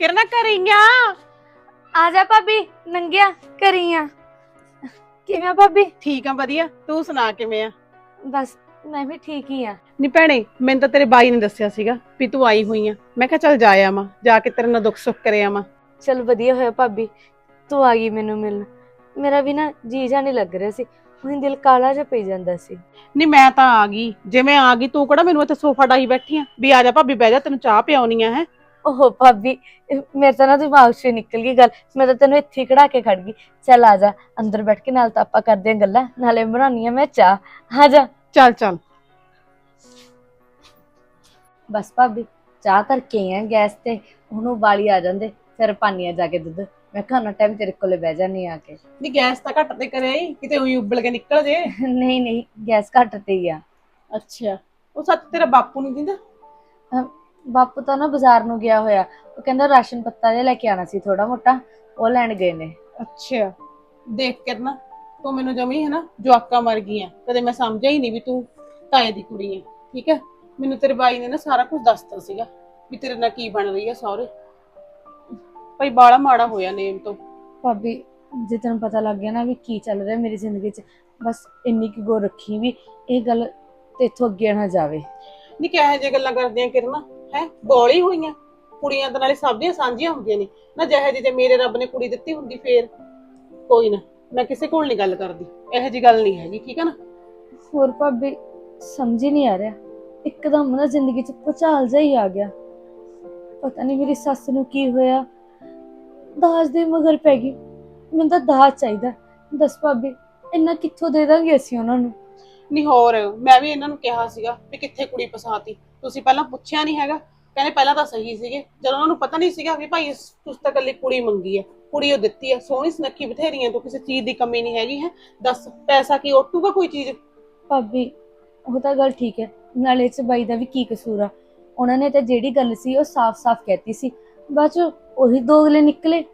ਕਿਰਨਾ ਕਰੀਆਂ ਆ? ਜਾ ਭਾਬੀ ਨੰਗਿਆ ਕਰੀਆਂ ਕਿਵੇਂ ਆ ਭਾਬੀ? ਠੀਕ ਆ ਵਧੀਆ। ਤੂੰ ਸੁਣਾ ਕਿਵੇਂ ਆ? ਬਸ ਮੈਂ ਵੀ ਠੀਕ ਹੀ ਆ। ਨੀ ਭੈਣੇ ਮੈਨੂੰ ਤਾਂ ਤੇਰੇ ਬਾਈ ਨੇ ਦੱਸਿਆ ਸੀਗਾ ਵੀ ਤੂੰ ਆਈ ਹੋਈ ਆ। ਮੈਂ ਕਿਹਾ ਚੱਲ ਜਾ ਆਵਾਂ ਜਾ ਕੇ ਤੇਰੇ ਨਾਲ ਦੁੱਖ ਸੁੱਖ ਕਰੇ ਆਵਾਂ। ਚਲ ਵਧੀਆ ਹੋਇਆ ਭਾਬੀ ਤੂੰ ਆ ਗਈ ਮੈਨੂੰ ਮਿਲਣ। ਮੇਰਾ ਵੀ ਨਾ ਜੀ ਜਾ ਨਹੀਂ ਲੱਗ ਰਿਹਾ ਸੀ ਉਹੀ ਦਿਲ ਕਾਲਾ ਜਿਹਾ ਪਈ ਜਾਂਦਾ ਸੀ। ਨੀ ਮੈਂ ਤਾਂ ਆ ਗਈ ਜਿਵੇਂ ਆ ਗਈ ਤੂੰ ਕਿਹੜਾ ਮੈਨੂੰ ਇੱਥੇ ਸੋਫਾ ਡਾਈ ਬੈਠੀ ਆ? ਵੀ ਆ ਜਾ ਭਾਬੀ ਬਹਿ ਜਾ ਤੈਨੂੰ ਚਾਹ ਪਿਆਉਣੀ ਆ ਹੈ। ਓਹ ਭਾਬੀ ਮੇਰੇ ਤਾਂ ਨਾ ਦਿਮਾਗ 'ਚੋਂ ਹੀ ਨਿਕਲ ਗਈ ਗੱਲ। ਮੈਂ ਤਾਂ ਤੈਨੂੰ ਇੱਥੇ ਹੀ ਖੜਾ ਕੇ ਖੜ ਗਈ। ਚੱਲ ਆ ਜਾ ਅੰਦਰ ਬੈਠ ਕੇ ਨਾਲ ਤਾਂ ਆਪਾਂ ਕਰਦੇ ਆਂ ਗੱਲਾਂ। ਨਾਲੇ ਬਣਾਉਣੀ ਆ ਮੈਂ ਚਾਹ। ਆ ਜਾ। ਚੱਲ ਚੱਲ। ਬਸ ਭਾਬੀ ਚਾਹ ਧਰ ਕੇ ਆਈ ਆ ਗੈਸ ਤੇ। ਉਹਨੂੰ ਉਬਾਲੀ ਆ ਜਾਂਦੇ ਫਿਰ ਪਾਣੀ ਆ ਜਾ ਕੇ ਦੁੱਧ। ਮੈਂ ਖਾਣਾ ਟਾਈਮ ਤੇਰੇ ਕੋਲੇ ਬਹਿ ਜਾਨੀ ਆ ਕੇ। ਨੀ ਗੈਸ ਤਾਂ ਘੱਟ ਤੇ ਕਰੇ ਆਈ ਕਿਤੇ ਉਹੀ ਉਬਲ ਕੇ ਨਿਕਲ ਜੇ। ਨਹੀਂ ਨਹੀਂ ਗੈਸ ਘੱਟ ਤੇ ਹੀ ਆ। ਅੱਛਾ। ਉਹ ਸੱਚ ਤੇਰਾ ਬਾਪੂ ਨਹੀਂ ਦਿੰਦਾ? ਅਹ ਬਾਪੂ ਤਾਂ ਨਾ ਬਾਜ਼ਾਰ ਨੂੰ ਗਿਆ ਹੋਇਆ। ਉਹ ਕਹਿੰਦਾ ਰਾਸ਼ਨ ਪੱਤਾ ਜਿਹਾ ਲੈ ਕੇ ਆਣਾ ਸੀ ਥੋੜਾ ਮੋਟਾ। ਉਹ ਲੈਣ ਗਏ ਨੇ। ਅੱਛਾ। ਦੇਖ ਕੇ ਨਾ ਤੂੰ ਮੈਨੂੰ ਜਮੀ ਹੈ ਨਾ ਜਵਾਕਾ ਮਰ ਗਈ ਆ ਕਦੇ ਮੈਂ ਸਮਝਿਆ ਹੀ ਨਹੀਂ ਵੀ ਤੂੰ ਤਾਏ ਦੀ ਕੁੜੀ ਹੈ ਠੀਕ ਹੈ ਮੈਨੂੰ ਤੇਰੇ ਬਾਈ ਨੇ ਨਾ ਸਾਰਾ ਕੁਝ ਦੱਸਤਾ ਸੀਗਾ ਵੀ ਤੇਰੇ ਨਾਲ ਕੀ ਬਣ ਰਹੀ ਹੈ ਸਹੁਰੇ। ਭਾਈ ਬਾਲਾ ਮਾੜਾ ਹੋਇਆ ਨੇਮ ਤੋਂ। ਭਾਬੀ ਜੇ ਤੈਨੂੰ ਪਤਾ ਲੱਗ ਗਿਆ ਨਾ ਵੀ ਕੀ ਚੱਲ ਰਿਹਾ ਮੇਰੀ ਜ਼ਿੰਦਗੀ 'ਚ ਬਸ ਇੰਨੀ ਕੁ ਗੋ ਰੱਖੀ ਵੀ ਇਹ ਗੱਲ ਤੇਥੋਂ ਅੱਗੇ ਨਾ ਜਾਵੇ। ਨਹੀਂ ਕਿਹੋ ਜਿਹੇ ਗੱਲਾਂ ਕਰਦੀਆਂ ਕਿਰਨਾ? ਹੈ ਗੋਲੀ ਹੋਈਆਂ। ਕੁੜੀਆਂ ਤਾਂ ਨਾਲੇ ਸਭ ਦੀਆਂ ਸਾਂਝੀਆਂ ਹੁੰਦੀਆਂ ਨੇ। ਨਾ ਜਿਹੇ ਜਿਹੇ ਮੇਰੇ ਰੱਬ ਨੇ ਕੁੜੀ ਦਿੱਤੀ ਹੁੰਦੀ ਫੇਰ। ਕੋਈ ਨਾ ਮੈਂ ਕਿਸੇ ਕੋਲ ਨਹੀਂ ਗੱਲ ਕਰਦੀ। ਇਹੋ ਜੀ ਗੱਲ ਨਹੀਂ ਹੈਗੀ ਠੀਕ ਹੈ ਨਾ? ਹੋਰ ਭਾਬੀ ਸਮਝ ਹੀ ਨਹੀਂ ਆ ਰਿਹਾ। ਇੱਕਦਮ ਨਾ ਜ਼ਿੰਦਗੀ 'ਚ ਭੁਚਾਲ ਜਿਹਾ ਹੀ ਆ ਗਿਆ। ਪਤਾ ਨਹੀਂ ਮੇਰੀ ਸੱਸ ਨੂੰ ਕੀ ਹੋਇਆ। ਦਾਜ ਦੇ ਮਗਰ ਪੈ ਗਈ। ਮੈਨੂੰ ਤਾਂ ਦਾਜ ਚਾਹੀਦਾ। ਦੱਸ ਭਾਬੀ ਇੰਨਾ ਕਿੱਥੋਂ ਦੇ ਦਾਂਗੇ ਅਸੀਂ ਉਹਨਾਂ ਨੂੰ? ਨਹੀਂ ਹੋਰ ਮੈਂ ਵੀ ਇਹਨਾਂ ਨੂੰ ਕਿਹਾ ਸੀਗਾ ਵੀ ਕਿੱਥੇ ਕੁੜੀ ਪਸਾਤੀ ਤੁਸੀਂ ਪਹਿਲਾਂ ਪੁੱਛਿਆ ਨਹੀਂ ਹੈਗਾ। ਕਹਿੰਦੇ ਪਹਿਲਾਂ ਤਾਂ ਸਹੀ ਸੀਗੇ। ਜਦੋਂ ਉਹਨਾਂ ਨੂੰ ਪਤਾ ਨਹੀਂ ਸੀਗਾ ਵੀ ਭਾਈ ਤੁਸੀਂ ਤਾਂ ਇਕੱਲੀ ਕੁੜੀ ਮੰਗੀ ਹੈ ਕੁੜੀ ਉਹ ਦਿੱਤੀ ਹੈ ਸੋਹਣੀ ਸੁਨੱਖੀ ਬਥੇਰੀਆਂ, ਤੋਂ ਕਿਸੇ ਚੀਜ਼ ਦੀ ਕਮੀ ਨਹੀਂ ਹੈਗੀ, ਹੈ? ਦੱਸ, ਪੈਸਾ ਕੀ ਓਟੂਗਾ ਕੋਈ ਚੀਜ਼? ਭਾਬੀ, ਉਹ ਤਾਂ ਗੱਲ ਠੀਕ ਹੈ। ਨਾਲੇ ਇਹ 'ਚ ਬਾਈ ਦਾ ਵੀ ਕੀ ਕਸੂਰ ਆ? ਉਹਨਾਂ ਨੇ ਤਾਂ ਜਿਹੜੀ ਗੱਲ ਸੀ, ਉਹ ਸਾਫ਼-ਸਾਫ਼ ਕਹਿਤੀ ਸੀ। ਬਾਅਦ 'ਚ ਉਹੀ ਦੋਗਲੇ ਨਿਕਲੇ।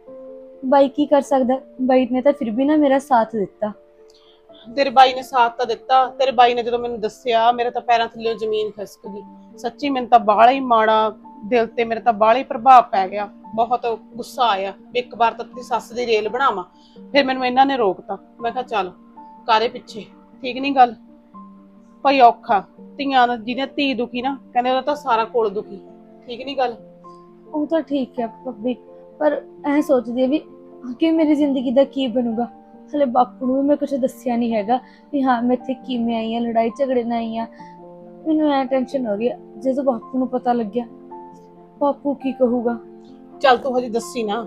ਬਾਈ ਕੀ ਕਰ ਸਕਦਾ? ਬਾਈ ਨੇ ਤਾਂ ਫਿਰ ਵੀ ਨਾ ਮੇਰਾ ਸਾਥ ਦਿੱਤਾ। ਤੇਰੇ ਬਾਈ ਨੇ ਸਾਥ ਤਾਂ ਦਿੱਤਾ, ਤੇਰੇ ਬਾਈ ਨੇ ਜਦੋਂ ਮੈਨੂੰ ਦੱਸਿਆ, ਮੇਰੇ ਤਾਂ ਪੈਰਾਂ ਥੱਲੇ ਜ਼ਮੀਨ ਖਿਸਕ ਗਈ। ਸੱਚੀ ਮੈਨੂੰ ਤਾਂ ਬਾਹਲਾ ਹੀ ਮਾੜਾ ਦਿਲ ਤੇ ਮੇਰੇ ਤਾਂ ਬਾਹਲਾ ਹੀ ਪ੍ਰਭਾਵ ਪੈ ਗਿਆ। ਬਹੁਤ ਗੁੱਸਾ ਆਇਆ ਵੀ ਇੱਕ ਵਾਰ ਤਾਂ ਤੇਰੀ ਸੱਸ ਦੀ ਰੇਲ ਬਣਾਵਾਂ। ਫਿਰ ਮੈਨੂੰ ਇਹਨਾਂ ਨੇ ਰੋਕਤਾ। ਮੈਂ ਕਿਹਾ, ਚੱਲ ਕਾਰੇ ਪਿੱਛੇ? ਠੀਕ ਨਹੀਂ ਗੱਲ? ਭਾਈ ਔਖਾ। ਧੀਆਂ ਦਾ ਜਿਹਨੇ ਧੀ ਦੁਖੀ ਨਾ, ਕਹਿੰਦੇ ਉਹਦਾ ਤਾਂ ਸਾਰਾ ਕੋਲ ਦੁਖੀ। ਠੀਕ ਨਹੀਂ ਗੱਲ? ਉਹ ਤਾਂ ਠੀਕ ਹੈ ਭਾਬੀ, ਪਰ ਐ ਸੋਚਦੀ ਆ ਵੀ ਅੱਗੇ ਮੇਰੀ ਜ਼ਿੰਦਗੀ ਦਾ ਕੀ ਬਣੂਗਾ? ਹਲੇ ਬਾਪੂ ਨੂੰ ਵੀ ਮੈਂ ਕੁਝ ਦੱਸਿਆ ਨਹੀਂ ਹੈਗਾ ਵੀ ਹਾਂ ਮੈਂ ਇੱਥੇ ਕਿਵੇਂ ਆਈ ਆ ਲੜਾਈ ਝਗੜੇ ਨਾਲ ਆਈ ਆ ਮੈਨੂੰ ਐ ਟੈਨਸ਼ਨ ਹੋ ਰਹੀ ਆ ਜਦੋਂ ਬਾਪੂ ਨੂੰ ਪਤਾ ਲੱਗਿਆ ਬਾਪੂ ਕੀ ਕਹੂਗਾ? ਚੱਲ ਤੂੰ ਹਜੇ ਦੱਸੀ ਨਾ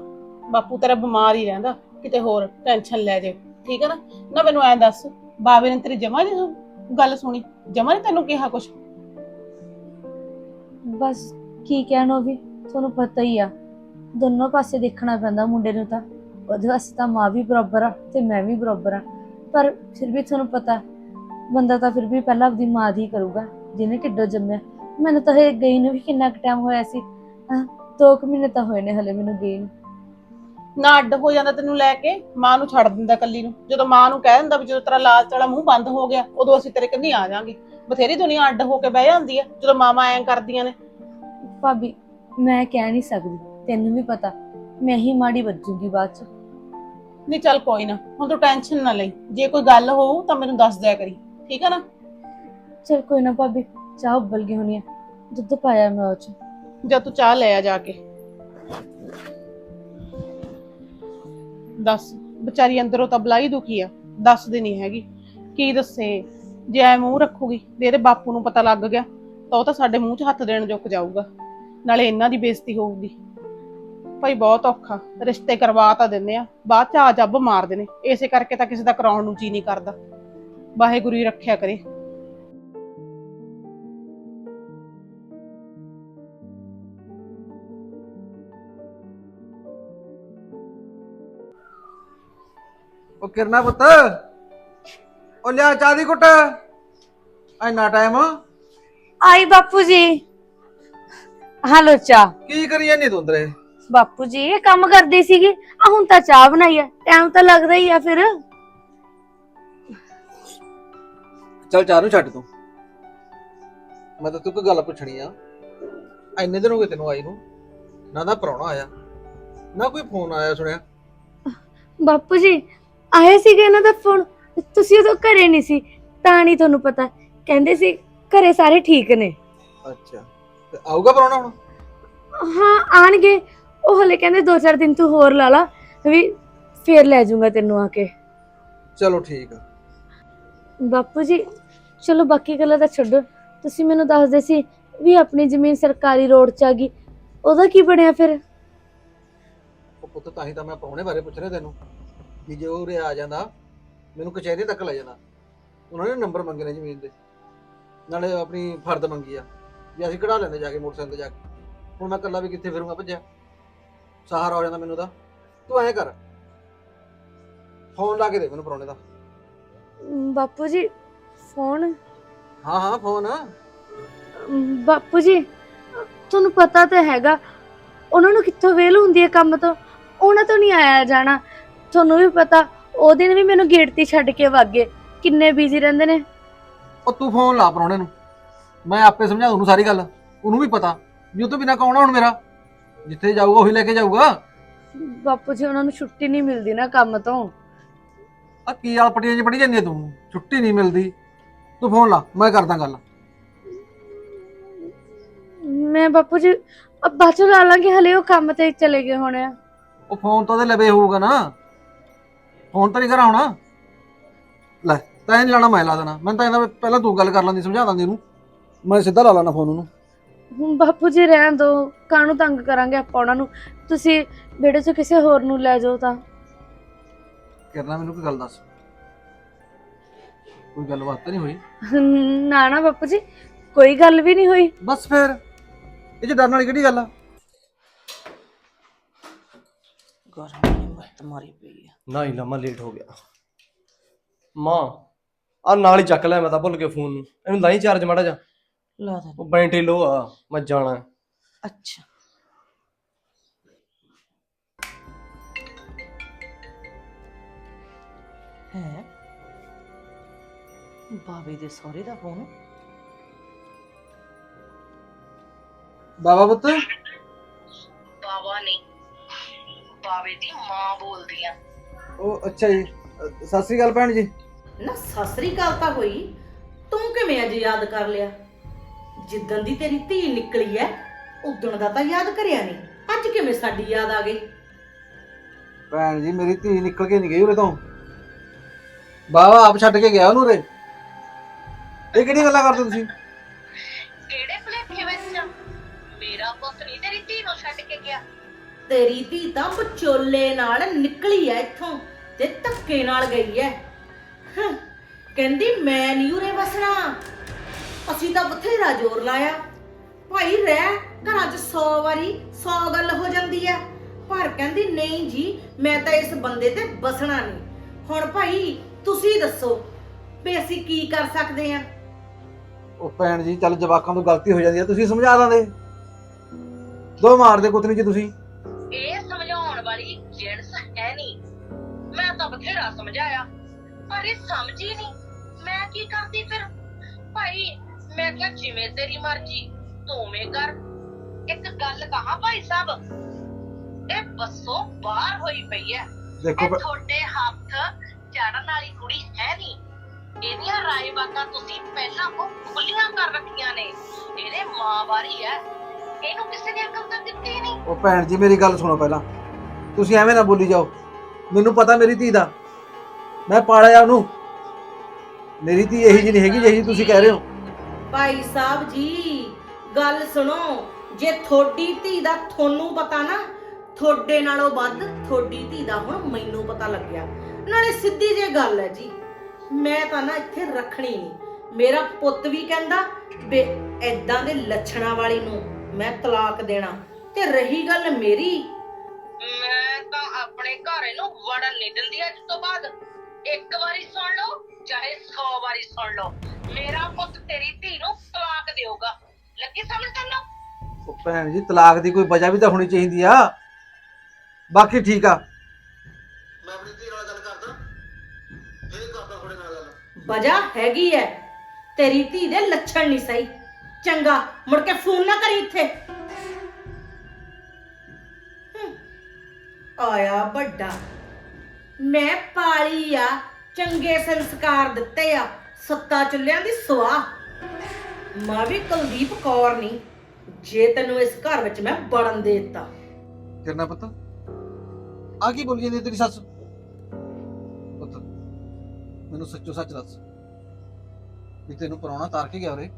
ਬਾਪੂ ਤੇਰਾ ਬਿਮਾਰ ਹੀ ਰਹਿੰਦਾ ਕਿਤੇ ਹੋਰ ਟੈਨਸ਼ਨ ਲੈ ਜੇ ਠੀਕ ਹੈ ਨਾ? ਨਾ ਮੈਨੂੰ ਐਂ ਦੱਸ ਬਾਵੇ ਨੇ ਤੇਰੀ ਜਮਾ ਦੀ ਗੱਲ ਸੁਣੀ ਜਮਾ ਨੇ ਤੈਨੂੰ ਕਿਹਾ ਕੁਛ? ਬਸ ਕੀ ਕਹਿਣਾ ਵੀ ਤੁਹਾਨੂੰ ਪਤਾ ਹੀ ਆ ਦੋਨੋਂ ਪਾਸੇ ਦੇਖਣਾ ਪੈਂਦਾ ਮੁੰਡੇ ਨੂੰ ਤਾਂ। ਉਹਦੇ ਵਾਸਤੇ ਤਾਂ ਮਾਂ ਵੀ ਬਰਾਬਰ ਆ ਤੇ ਮੈਂ ਵੀ ਬਰਾਬਰ ਆ। ਪਰ ਫਿਰ ਵੀ ਤੁਹਾਨੂੰ ਪਤਾ ਬੰਦਾ ਤਾਂ ਫਿਰ ਵੀ ਪਹਿਲਾਂ ਆਪਦੀ ਮਾਂ ਦੀ ਕਰੂਗਾ ਜਿਹਨੇ ਢਿੱਡੋਂ ਜੰਮਿਆ। ਮੈਨੂੰ ਤਾਂ ਇਹ ਗਈ ਨੂੰ ਵੀ ਕਿੰਨਾ ਕੁ ਟਾਈਮ ਹੋਇਆ ਸੀ। ਹਾਂ, ਦੋ ਕੁ ਮਹੀਨੇ ਤਾਂ ਹੋਏ ਨੇ ਹਲੇ ਮੈਨੂੰ ਗਈ ਨੂੰ। ਨਾ ਅੱਡ ਹੋ ਜਾਂਦਾ ਤੈਨੂੰ ਲੈ ਕੇ ਮਾਂ ਨੂੰ ਛੱਡ ਦਿੰਦਾ ਕੱਲੀ ਨੂੰ। ਜਦੋਂ ਮਾਂ ਨੂੰ ਕਹਿ ਦਿੰਦਾ ਵੀ ਜਦੋਂ ਤੇਰਾ ਲਾਲਚ ਵਾਲਾ ਮੂੰਹ ਬੰਦ ਹੋ ਗਿਆ ਉਦੋਂ ਅਸੀਂ ਤੇਰੇ ਕੰਨੀ ਆ ਜਾਾਂਗੇ। ਬਥੇਰੀ ਦੁਨੀਆ ਅੱਡ ਹੋ ਕੇ ਬਹਿ ਜਾਂਦੀ ਹੈ ਜਦੋਂ ਮਾਮਾ ਐਂ ਕਰਦੀਆਂ ਨੇ। ਭਾਬੀ ਮੈਂ ਕਹਿ ਨਹੀਂ ਸਕਦੀ ਤੈਨੂੰ ਵੀ ਪਤਾ ਮੈਂ ਹੀ ਮਾੜੀ ਵੱਜੂਗੀ ਬਾਅਦ ਚ। ਨਹੀਂ ਚੱਲ ਕੋਈ ਨਾ ਹੁਣ ਤੂੰ ਟੈਨਸ਼ਨ ਨਾ ਲਈ। ਜੇ ਕੋਈ ਗੱਲ ਹੋਊ ਤਾਂ ਮੈਨੂੰ ਦੱਸ ਦਿਆ ਕਰੀ। ਠੀਕ ਹੈ ਨਾ? ਚਲ ਕੋਈ ਨਾ ਭਾਬੀ ਚਾਹ ਉਬਲ ਗਈ ਹੋਣੀ ਆ। ਦੁੱਧ ਪਾਇਆ ਮੈਂ ਉਹ ਚ। ਤੂੰ ਚਾਹ ਲੈ ਆ ਜਾ ਕੇ। ਦੱਸ ਵਿਚਾਰੀ ਅੰਦਰੋਂ ਤਾਂ ਬਲਾਈ ਦੁਖੀ ਆ। ਦੱਸਦੀ ਨਹੀਂ ਹੈਗੀ। ਕੀ ਦੱਸੇ? ਜੇ ਐ ਮੂੰਹ ਰੱਖੂਗੀ ਤੇ ਇਹਦੇ ਬਾਪੂ ਨੂੰ ਪਤਾ ਲੱਗ ਗਿਆ ਤਾਂ ਉਹ ਤਾਂ ਸਾਡੇ ਮੂੰਹ 'ਚ ਹੱਥ ਦੇਣ ਜੁਕ ਜਾਊਗਾ। ਨਾਲੇ ਇਹਨਾਂ ਦੀ ਬੇਇੱਜ਼ਤੀ ਹੋਊਗੀ। ਭਾਈ ਬਹੁਤ ਔਖਾ ਰਿਸ਼ਤੇ ਕਰਵਾ ਤਾਂ ਦਿੰਦੇ ਆ ਬਾਅਦ 'ਚ ਆ ਜੱਬ ਮਾਰਦੇ ਨੇ ਇਸੇ ਕਰਕੇ ਤਾਂ ਕਿਸੇ ਦਾ ਕਰਾਉਣ ਨੂੰ ਜੀ ਨਹੀਂ ਕਰਦਾ। ਵਾਹਿਗੁਰੂ ਹੀ ਰੱਖਿਆ ਕਰੇ। ਉਹ ਕਿਰਨਾ ਪੁੱਤ ਉਹ ਲਿਆ ਚਾਹ ਦੀ ਕੁੱਟ ਇੰਨਾ ਟਾਈਮ ਆਈ ਬਾਪੂ ਜੀ। ਹਲੋ ਚਾਹ। ਕੀ ਕਰੀ ਜਾਂਦੀ ਤੂੰ ਅੰਦਰੇ? ਬਾਪੂ ਜੀ ਇਹ ਕੰਮ ਕਰਦੀ ਸੀਗੀ। ਆ ਹੁਣ ਤਾਂ ਚਾਹ ਬਣਾਈ ਹੈ ਟਾਈਮ ਤਾਂ ਲੱਗਦਾ ਹੀ ਆ ਫਿਰ। ਚੱਲ ਚਾਹ ਨੂੰ ਛੱਡ ਤੂੰ। ਮੈਂ ਤਾਂ ਤੂੰ ਕੋਈ ਗੱਲ ਪੁੱਛਣੀ ਆ। ਇੰਨੇ ਦਿਨ ਹੋ ਗਏ ਤੈਨੂੰ ਆਈ ਨੂੰ। ਨਾ ਦਾ ਪ੍ਰਾਹੁਣਾ ਆਇਆ ਨਾ ਕੋਈ ਫੋਨ ਆਇਆ ਸੁਣਿਆ। ਬਾਪੂ ਜੀ ਆਏ ਸੀਗੇ ਇਹਨਾਂ ਦਾ ਫੋਨ ਤੁਸੀਂ ਉਦੋਂ ਘਰੇ ਨਹੀਂ ਸੀ ਤਾਂ ਨਹੀਂ ਤੁਹਾਨੂੰ ਪਤਾ। ਕਹਿੰਦੇ ਸੀ ਘਰੇ ਸਾਰੇ ਠੀਕ ਨੇ। ਅੱਛਾ। ਤੇ ਆਊਗਾ ਪਰੋਣਾ ਹੁਣ? ਹਾਂ ਆਣਗੇ ਉਹ ਹਲੇ ਕਹਿੰਦੇ ਦੋ ਚਾਰ ਦਿਨ ਤੂੰ ਹੋਰ ਲਾ ਲਾ ਵੀ ਫੇਰ ਲੈ ਜਾਊਂਗਾ ਤੈਨੂੰ ਆ ਕੇ। ਚਲੋ ਠੀਕ ਆ। ਬਾਪੂ ਜੀ ਚਲੋ ਬਾਕੀ ਗੱਲਾਂ ਤਾਂ ਛੱਡੋ। ਤੁਸੀਂ ਮੈਨੂੰ ਦੱਸਦੇ ਸੀ ਵੀ ਆਪਣੀ ਜ਼ਮੀਨ ਸਰਕਾਰੀ ਰੋਡ 'ਚ ਆ ਗਈ ਉਹਦਾ ਕੀ ਬਣਿਆ ਫਿਰ? ਉਹ ਪੁੱਤ ਤਾਂ ਹੀ ਤਾਂ ਮੈਂ ਪਰੋਣੇ ਬਾਰੇ ਪੁੱਛ ਰਿਹਾ ਤੈਨੂੰ ਵੀ ਜੇ ਉਹ ਉਰੇ ਆ ਜਾਂਦਾ ਮੈਨੂੰ ਕਚਹਿਰੀ ਤੱਕ ਲੈ ਜਾਣਾ ਉਹਨਾਂ ਨੇ ਨੰਬਰ ਮੰਗੇ ਨੇ ਜ਼ਮੀਨ ਦੇ। ਨਾਲੇ ਆਪਣੀ ਫਰਦ ਮੰਗੀ ਆ ਵੀ ਅਸੀਂ ਕਢਾ ਲੈਂਦੇ ਜਾ ਕੇ ਮੋਟਰਸਾਈਕਲ ਤੇ ਜਾ ਕੇ। ਹੁਣ ਮੈਂ ਇਕੱਲਾ ਵੀ ਕਿੱਥੇ ਫਿਰੂੰਗਾ ਭੱਜਿਆ? ਸਹਾਰਾ ਹੋ ਜਾਂਦਾ ਮੈਨੂੰ ਤਾਂ। ਤੂੰ ਐਂ ਕਰ। ਫੋਨ ਲਾ ਕੇ ਦੇ ਮੈਨੂੰ ਪਰੋਣੇ ਦਾ। ਅਮ, ਬਾਪੂ ਜੀ ਫੋਨ? ਹਾਂ ਹਾਂ ਫੋਨ। ਅਮ, ਬਾਪੂ ਜੀ ਤੁਹਾਨੂੰ ਪਤਾ ਤਾਂ ਹੈਗਾ ਉਹਨਾਂ ਨੂੰ ਕਿੱਥੋਂ ਵੇਲ ਹੁੰਦੀ ਹੈ ਕੰਮ ਤੋਂ? ਉਹਨਾਂ ਤੋਂ ਨਹੀਂ ਆਇਆ ਜਾਣਾ। ਤੁਹਾਨੂੰ ਵੀ ਪਤਾ ਉਹ ਦਿਨ ਵੀ ਮੈਨੂੰ ਗੇਟ ਤੇ ਛੱਡ ਕੇ ਵਗ ਗਏ। ਕਿੰਨੇ ਬਿਜ਼ੀ ਰਹਿੰਦੇ ਨੇ। ਉਹ ਤੂੰ ਫੋਨ ਲਾ ਪਰੋਣੇ ਨੂੰ। ਮੈਂ ਆਪੇ ਸਮਝਾ ਉਹਨੂੰ ਸਾਰੀ ਗੱਲ। ਉਹਨੂੰ ਵੀ ਪਤਾ। ਵੀ ਉਹ ਤੋਂ ਬਿਨਾ ਕੌਣ ਆ ਹੁਣ ਮੇਰਾ? ਜਿੱਥੇ ਜਾਊਗਾ ਉਹੀ ਲੈ ਕੇ ਜਾਊਗਾ? ਬਾਪੂ ਜੀ ਉਹਨਾਂ ਨੂੰ ਛੁੱਟੀ ਨਹੀਂ ਮਿਲਦੀ ਨਾ ਕੰਮ ਤੋਂ। ਆ ਕੀ ਆਲ ਪਟੀਆਂ 'ਚ ਪੜੀ ਜਾਂਦੀ ਤੂੰ? ਛੁੱਟੀ ਨਹੀਂ ਮਿਲਦੀ। ਤੂੰ ਫੋਨ ਲਾ ਮੈਂ ਕਰਦਾ ਗੱਲ। ਮੈਂ ਬਾਪੂ ਜੀ ਅਬ ਬਾਅਦ ਚੋਂ ਲਾ ਲਾਂਗੇ ਹਲੇ ਉਹ ਕੰਮ ਤੇ ਚਲੇ ਗਏ ਹੋਣੇ ਆ। ਉਹ ਫੋਨ ਤਾਂ ਉਹਦੇ ਲਵੇ ਹੋਊਗਾ ਨਾ। ਫੋਨ ਤਾਂ ਨਹੀਂ ਕਰਾ ਹੋਣਾ। ਲੈ ਤੈਂ ਨਹੀਂ ਲਾਣਾ ਮੈਂ ਲਾ ਦੇਣਾ। ਮੈਂ ਤਾਂ ਇਹਦਾ ਪਹਿਲਾਂ ਤੂੰ ਗੱਲ ਕਰ ਲੈਂਦੀ ਸਮਝਾ ਦਿੰਦੀ ਇਹਨੂੰ। ਮੈਂ ਸਿੱਧਾ ਲਾ ਲੈਣਾ ਫੋਨ ਉਹਨੂੰ। ਬਾਪੂ ਜੀ ਰਹਿਣ ਦੋ ਕਾਹਨੂੰ ਤੰਗ ਕਰਾਂਗੇ ਆਪਾਂ ਉਹਨਾਂ ਨੂੰ? ਤੁਸੀਂ ਵਿਹੜੇ 'ਚ ਕਿਸੇ ਹੋਰ ਨੂੰ ਲੈ ਜਾਓ ਤਾਂ। ਕਰਨਾ ਮੈਨੂੰ ਕੋਈ ਗੱਲ ਦੱਸ? ਕੋਈ ਗੱਲਬਾਤ ਤਾਂ ਨਹੀਂ ਹੋਈ? ਨਾ ਨਾ ਬਾਪੂ ਜੀ ਕੋਈ ਗੱਲ ਵੀ ਨਹੀਂ ਹੋਈ। ਬਸ ਫਿਰ ਇਹ ਚ ਡਰਨ ਵਾਲੀ ਕਿਹੜੀ ਗੱਲ ਆ? ਗਰਮੀ ਨੇ ਮੱਤ ਮਾਰੀ ਪਈ ਆ। ਨਾ ਹੀ ਲਮਾ ਲੇਟ ਹੋ ਗਿਆ। ਮਾਂ ਆ ਨਾਲ ਹੀ ਚੱਕ ਲਿਆ ਮੈਂ ਤਾਂ ਭੁੱਲ ਕੇ ਫੋਨ ਨੂੰ। ਇਹਨੂੰ ਲਾਈ ਚਾਰਜ ਮਾੜਾ ਜਾ ਲਾ ਦੇ ਉਹ ਬੈਟਰੀ ਲੋ ਆ ਮੈਂ ਜਾਣਾ। ਅੱਛਾ। ਹੈ? ਬਾਬੇ ਦੇ ਸਹੁਰੇ ਦਾ ਫੋਨ ਬਾਬਾ ਪੁੱਤ? ਬਾਵਾ ਨਹੀਂ। ਬਾਵੇ ਦੀ ਮਾਂ ਬੋਲਦੀ ਆ। ਉਹ ਅੱਛਾ ਜੀ। ਅ, ਸਤਿ ਸ੍ਰੀ ਅਕਾਲ ਭੈਣ ਜੀ। ਨਾ ਸਸਰੀ ਗੱਲ ਤਾਂ ਹੋਈ। ਤੂੰ ਕਿਵੇਂ ਅੱਜ ਯਾਦ ਕਰ ਲਿਆ? ਜਿੱਦਣ ਦੀ ਤੇਰੀ ਧੀ ਨਿਕਲੀ ਐ ਉਦਣ ਦਾ ਤਾਂ ਯਾਦ ਕਰਿਆ ਨਹੀਂ ਅੱਜ ਕਿਵੇਂ ਸਾਡੀ ਯਾਦ ਆ ਗਈ? ਭੈਣ ਜੀ ਮੇਰੀ ਧੀ ਨਿਕਲ ਕੇ ਨਹੀਂ ਗਈ ਉਰੇ ਤੋਂ। ਬਾਬਾ ਆਪ ਛੱਡ ਕੇ ਗਿਆ ਉਹਨੂੰ ਉਰੇ। ਇਹ ਕਿਹੜੀ ਗੱਲਾਂ ਕਰਦੇ ਤੁਸੀਂ? ਕਿਹੜੇ ਭਲੇਖੇ ਵਿੱਚ ਮੇਰਾ ਪੁੱਤ ਨਹੀਂ ਤੇਰੀ ਧੀ ਨੂੰ ਛੱਡ ਕੇ ਗਿਆ। ਤੇਰੀ ਧੀ ਤਾਂ ਵਿਚੋਲੇ ਨਾਲ ਨਿਕਲੀ ਐ ਇੱਥੋਂ ਤੇ ਧੱਕੇ ਨਾਲ ਗਈ ਐ। ਹੰ, ਕਹਿੰਦੀ ਮੈਂ ਨਹੀਂ ਉਰੇ ਵਸਣਾ। ਅਸੀਂ ਤਾਂ ਬਥੇਰਾ ਜ਼ੋਰ ਲਾਇਆ। ਭਾਈ ਰਹਿ ਘਰਾਂ 'ਚ 100 ਵਾਰੀ 100 ਗੱਲ ਹੋ ਜਾਂਦੀ ਐ। ਪਰ ਕਹਿੰਦੀ ਨਹੀਂ ਜੀ ਮੈਂ ਤਾਂ ਇਸ ਬੰਦੇ ਤੇ ਬਸਣਾ ਨਹੀਂ। ਹੁਣ ਭਾਈ ਤੁਸੀਂ ਦੱਸੋ ਵੀ ਅਸੀਂ ਕੀ ਕਰ ਸਕਦੇ ਆਂ? ਉਹ ਭੈਣ ਜੀ ਚੱਲ ਜਵਾਕਾਂ ਤੋਂ ਗਲਤੀ ਹੋ ਜਾਂਦੀ ਹੈ ਤੁਸੀਂ ਸਮਝਾ ਦਾਂਦੇ ਦੋ ਮਾਰਦੇ ਕੁੱਤਨੀ ਜੀ ਤੁਸੀਂ। ਇਹ ਸਮਝਾਉਣ ਵਾਲੀ ਜਿਣਸ ਹੈ ਨਹੀਂ। ਮੈਂ ਤਾਂ ਬਥੇਰਾ ਸਮਝਾਇਆ ਪਰ ਇਹ ਸਮਝੀ ਨਹੀਂ। ਮੈਂ ਕੀ ਕਰਦੀ ਫਿਰ? ਭਾਈ ਮੈਂ ਕਿਹਾ ਜਿਵੇਂ ਤੇਰੀ ਮਰਜ਼ੀ ਤੂਵੇਂ ਕਰ। ਇੱਕ ਗੱਲ ਕਹਾ ਭਾਈ ਸਾਹਿਬ? ਇਹ ਬੱਸੋਂ ਬਾਹਰ ਹੋਈ ਪਈ ਹੈ ਦੇਖੋ ਇਹ ਤੁਹਾਡੇ ਹੱਥ ਚੜਨ ਵਾਲੀ ਕੁੜੀ ਹੈ ਨਹੀਂ। ਇਹਦੀਆਂ ਰਾਏ ਬਾਤਾਂ ਤੁਸੀਂ ਪਹਿਲਾਂ ਉਹ ਖੁੱਲੀਆਂ ਕਰ ਰੱਖੀਆਂ ਨੇ। ਇਹਦੇ ਮਾਂ ਵਾਰੀ ਹੈ ਇਹਨੂੰ ਕਿਸੇ ਨੇ ਅਕਲ ਤਾਂ ਦਿੱਤੀ ਨਹੀਂ। ਉਹ ਭੈਣ ਜੀ ਮੇਰੀ ਗੱਲ ਸੁਣੋ ਪਹਿਲਾਂ। ਤੁਸੀਂ ਐਵੇਂ ਨਾ ਬੋਲੀ ਜਾਓ। ਮੈਨੂੰ ਪਤਾ ਮੇਰੀ ਧੀ ਦਾ। ਮੈਂ ਪਾਲਿਆ ਉਹਨੂੰ। ਮੇਰੀ ਧੀ ਇਹੀ ਜਿਹੀ ਨਹੀਂ ਹੈਗੀ ਜਿਹੀ ਤੁਸੀਂ ਕਹਿ ਰਹੇ ਹੋ। ਭਾਈ ਸਾਹਿਬ ਜੀ, ਗੱਲ ਸੁਣੋ, ਜੇ ਥੋੜੀ ਧੀ ਦਾ ਤੁਹਾਨੂੰ ਪਤਾ ਨਾ ਥੋੜੇ ਨਾਲੋਂ ਵੱਧ ਥੋੜੀ ਧੀ ਦਾ ਹੁਣ ਮੈਨੂੰ ਪਤਾ ਲੱਗਿਆ। ਨਾਲੇ ਸਿੱਧੀ ਜੇ ਗੱਲ ਹੈ ਜੀ, ਮੈਂ ਤਾਂ ਨਾ ਇੱਥੇ ਰੱਖਣੀ ਨਹੀਂ। ਮੇਰਾ ਪੁੱਤ ਵੀ ਕਹਿੰਦਾ ਵੀ ਐਦਾਂ ਦੇ ਲੱਛਣਾਂ ਵਾਲੀ ਨੂੰ ਮੈਂ ਤਲਾਕ ਦੇਣਾ ਤੇ ਰਹੀ ਗੱਲ ਮੇਰੀ। ਮੈਂ ਤਾਂ ਆਪਣੇ ਘਰ ਇਹਨੂੰ ਵੜਨ ਨਹੀਂ ਦਿੰਦੀ ਅੱਜ ਤੋਂ ਬਾਅਦ। ਇੱਕ ਵਾਰੀ ਸੁਣ ਲਓ ਚਾਹੇ 100 ਵਾਰੀ ਸੁਣ ਲਓ। ਮੇਰਾ ਪੁੱਤ ਤੇਰੀ ਧੀ ਨੂੰ ਤਲਾਕ ਦੇਊਗਾ। ਲੱਗੀ ਸਮਝ ਤੈਨੂੰ ਉਹ ਭੈਣ ਜੀ ਤਲਾਕ ਦੀ ਕੋਈ ਵਜ੍ਹਾ ਵੀ ਤਾਂ ਹੋਣੀ ਚਾਹੀਦੀ ਆ। ਬਾਕੀ ਠੀਕ ਆ। ਮੈਂ ਆਪਣੀ ਧੀ ਨਾਲ ਗੱਲ ਕਰਦਾ। ਫੇਰ ਕਰਦਾ ਤੁਹਾਡੇ ਨਾਲ ਗੱਲ। ਵਜ੍ਹਾ ਹੈਗੀ ਐ। ਤੇਰੀ ਧੀ ਦੇ ਲੱਛਣ ਨਹੀਂ ਸਹੀ। ਚੰਗਾ ਮੁੜ ਕੇ ਫੋਨ ਨਾ ਕਰੀ ਇੱਥੇ। ਆਇਆ ਵੱਡਾ। ਮੈਂ ਪਾਲੀ ਆ, ਚੰਗੇ ਸੰਸਕਾਰ ਦਿੱਤੇ ਆ, ਸੱਤਾ ਚੁੱਲਿਆਂ ਦੀ ਸਵਾਹ ਮੈਂ ਵੀ ਕੁਲਦੀਪ ਕੌਰ ਨਹੀਂ ਜੇ ਤੈਨੂੰ ਇਸ ਘਰ ਵਿੱਚ ਮੈਂ ਬੜਨ ਦੇ ਦਿੱਤਾ। ਕਿਰਨਾ ਪੁੱਤ ਆ ਕੀ ਬੋਲੀ ਜਾਂਦੀ ਤੇਰੀ ਸੱਸ? ਪੁੱਤ, ਮੈਨੂੰ ਸੱਚੋ ਸੱਚ ਦੱਸ, ਵੀ ਤੈਨੂੰ ਪਰਾਉਣਾ ਤਾਰ ਕੇ ਗਿਆ ਉਰੇ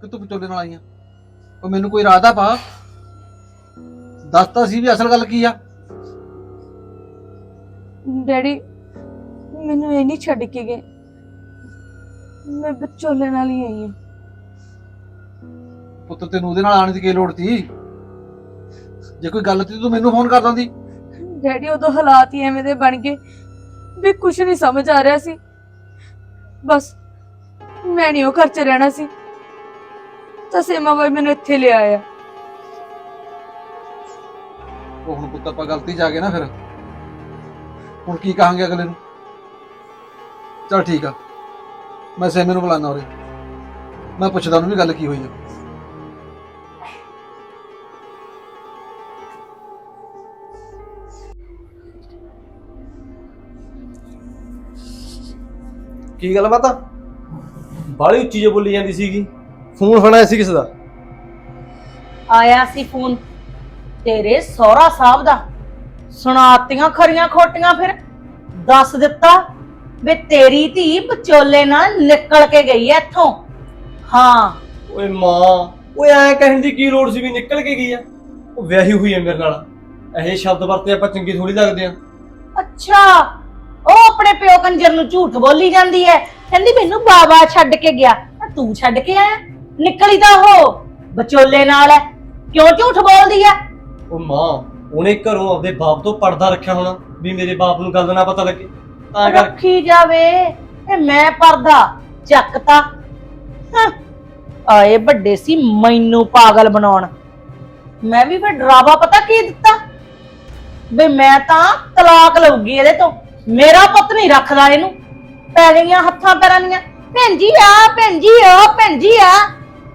ਕਿ ਤੂੰ ਵਿਚੋਲੇ ਨਾਲ ਆਈ ਆ? ਉਹ ਮੈਨੂੰ ਕੋਈ ਇਰਾਦਾ ਪਾ। ਦੱਸਤਾ ਸੀ ਵੀ ਅਸਲ ਗੱਲ ਕੀ ਆ? ਡੈਡੀ ਮੈਨੂੰ ਇਹ ਨਹੀਂ ਛੱਡ ਕੇ ਗਏ। ਮੈਂ ਵਿਚੋਲੇ ਨਾਲ ਹੀ ਆਈ ਹਾਂ। ਪੁੱਤ ਤੈਨੂੰ ਉਹਦੇ ਨਾਲ ਆਉਣ ਦੀ ਕੀ ਲੋੜ ਸੀ? ਜੇ ਕੋਈ ਗੱਲ ਸੀ ਤੂੰ ਮੈਨੂੰ ਫੋਨ ਕਰ ਦਿੰਦੀ। ਡੈਡੀ ਉਦੋਂ ਹਾਲਾਤ ਹੀ ਐਵੇਂ ਦੇ ਬਣ ਗਏ ਵੀ ਕੁਝ ਨਹੀਂ ਸਮਝ ਆ ਰਿਹਾ ਸੀ। ਬਸ ਮੈਂ ਨਹੀਂ ਉਹ ਘਰ 'ਚ ਰਹਿਣਾ ਸੀ। ਤਾਂ ਸੇਮਾ ਬਾਈ ਮੈਨੂੰ ਇੱਥੇ ਆਇਆ ਉਹ ਹੁਣ ਪੁੱਤ ਆਪਾਂ ਗਲਤੀ ਜਾ ਗਏ ਨਾ ਫਿਰ। ਹੁਣ ਕੀ ਕਹਾਂਗੇ ਅਗਲੇ ਨੂੰ? ਚਲ ਠੀਕ ਆ। ਮੈਂ ਸੇਮੇ ਨੂੰ ਬੁਲਾਣਾ ਉਰੇ। ਮੈਂ ਪੁੱਛਦਾ ਉਹਨੂੰ ਵੀ ਗੱਲ ਕੀ ਹੋਈ ਆ। ਕੀ ਗੱਲ ਬਾਤ ਬਾਲੀ ਉੱਚੀ ਜੇ ਬੋਲੀ ਜਾਂਦੀ ਸੀਗੀ। ਫੋਨ ਫੜਾਇਆ ਸੀ ਕਿਸ ਦਾ? ਆਇਆ ਸੀ ਫੋਨ। ਤੇਰੇ ਸਹੁਰਾ ਸਾਹਿਬ ਦਾ। ਸੁਣਾਤੀਆਂ ਖਰੀਆਂ ਖੋਟੀਆਂ ਫਿਰ। ਦੱਸ ਦਿੱਤਾ ਵੀ ਤੇਰੀ ਧੀ ਵਿਚੋਲੇ ਨਾਲ ਨਿਕਲ ਕੇ ਗਈ ਐ ਇੱਥੋਂ। ਹਾਂ। ਓਏ ਮਾਂ ਓਏ ਐ ਕਹਿਣ ਦੀ ਕੀ ਲੋੜ ਸੀ ਵੀ ਨਿਕਲ ਕੇ ਗਈ ਆ ਉਹ ਵਿਆਹੀ ਹੋਈ ਹੈ ਮੇਰੇ ਨਾਲ। ਇਹ ਸ਼ਬਦ ਵਰਤੇ ਆਪਾਂ ਚੰਗੀ ਥੋੜੀ ਲੱਗਦੇ ਆ। ਅੱਛਾ। ਉਹ ਆਪਣੇ ਪਿਓ ਕੰਜਰ ਨੂੰ ਝੂਠ ਬੋਲੀ ਜਾਂਦੀ ਐ। ਕਹਿੰਦੀ ਮੈਨੂੰ ਬਾਬਾ ਛੱਡ ਕੇ ਗਿਆ। ਤਾਂ ਤੂੰ ਛੱਡ ਕੇ ਆਇਆ। ਨਿਕਲੀ ਤਾਂ ਉਹ। ਵਿਚੋਲੇ ਨਾਲ ਐ। ਕਿਉਂ ਝੂਠ ਬੋਲਦੀ ਐ? ਉਹ ਮਾਂ ਉਹਨੇ ਘਰੋਂ ਆਪਦੇ ਬਾਪ ਤੋਂ ਪਰਦਾ ਰੱਖਿਆ ਹੋਣਾ ਵੀ ਮੇਰੇ ਬਾਪ ਨੂੰ ਗੱਲ ਨਾ ਪਤਾ ਲੱਗੇ। ਤਾਂ ਕਰ ਰੱਖੀ ਜਾਵੇ। ਇਹ ਮੈਂ ਪਰਦਾ ਚੱਕਤਾ। ਹਾਂ। ਆਏ ਵੱਡੇ ਸੀ ਮੈਨੂੰ ਪਾਗਲ ਬਣਾਉਣ। ਮੈਂ ਵੀ ਫਿਰ ਡਰਾਵਾ ਪਤਾ ਕੀ ਦਿੱਤਾ? ਵੀ ਮੈਂ ਤਾਂ ਤਲਾਕ ਲਊਗੀ ਇਹਦੇ ਤੋਂ। ਮੇਰਾ ਪੁੱਤ ਨਹੀਂ ਰੱਖਦਾ ਇਹਨੂੰ। ਪੈ ਗਈਆਂ ਹੱਥਾਂ ਪੈਰਾਂ ਦੀਆਂ। ਭੈਣ ਜੀ ਆ, ਭੈਣ ਜੀ ਆ, ਭੈਣ ਜੀ ਆ।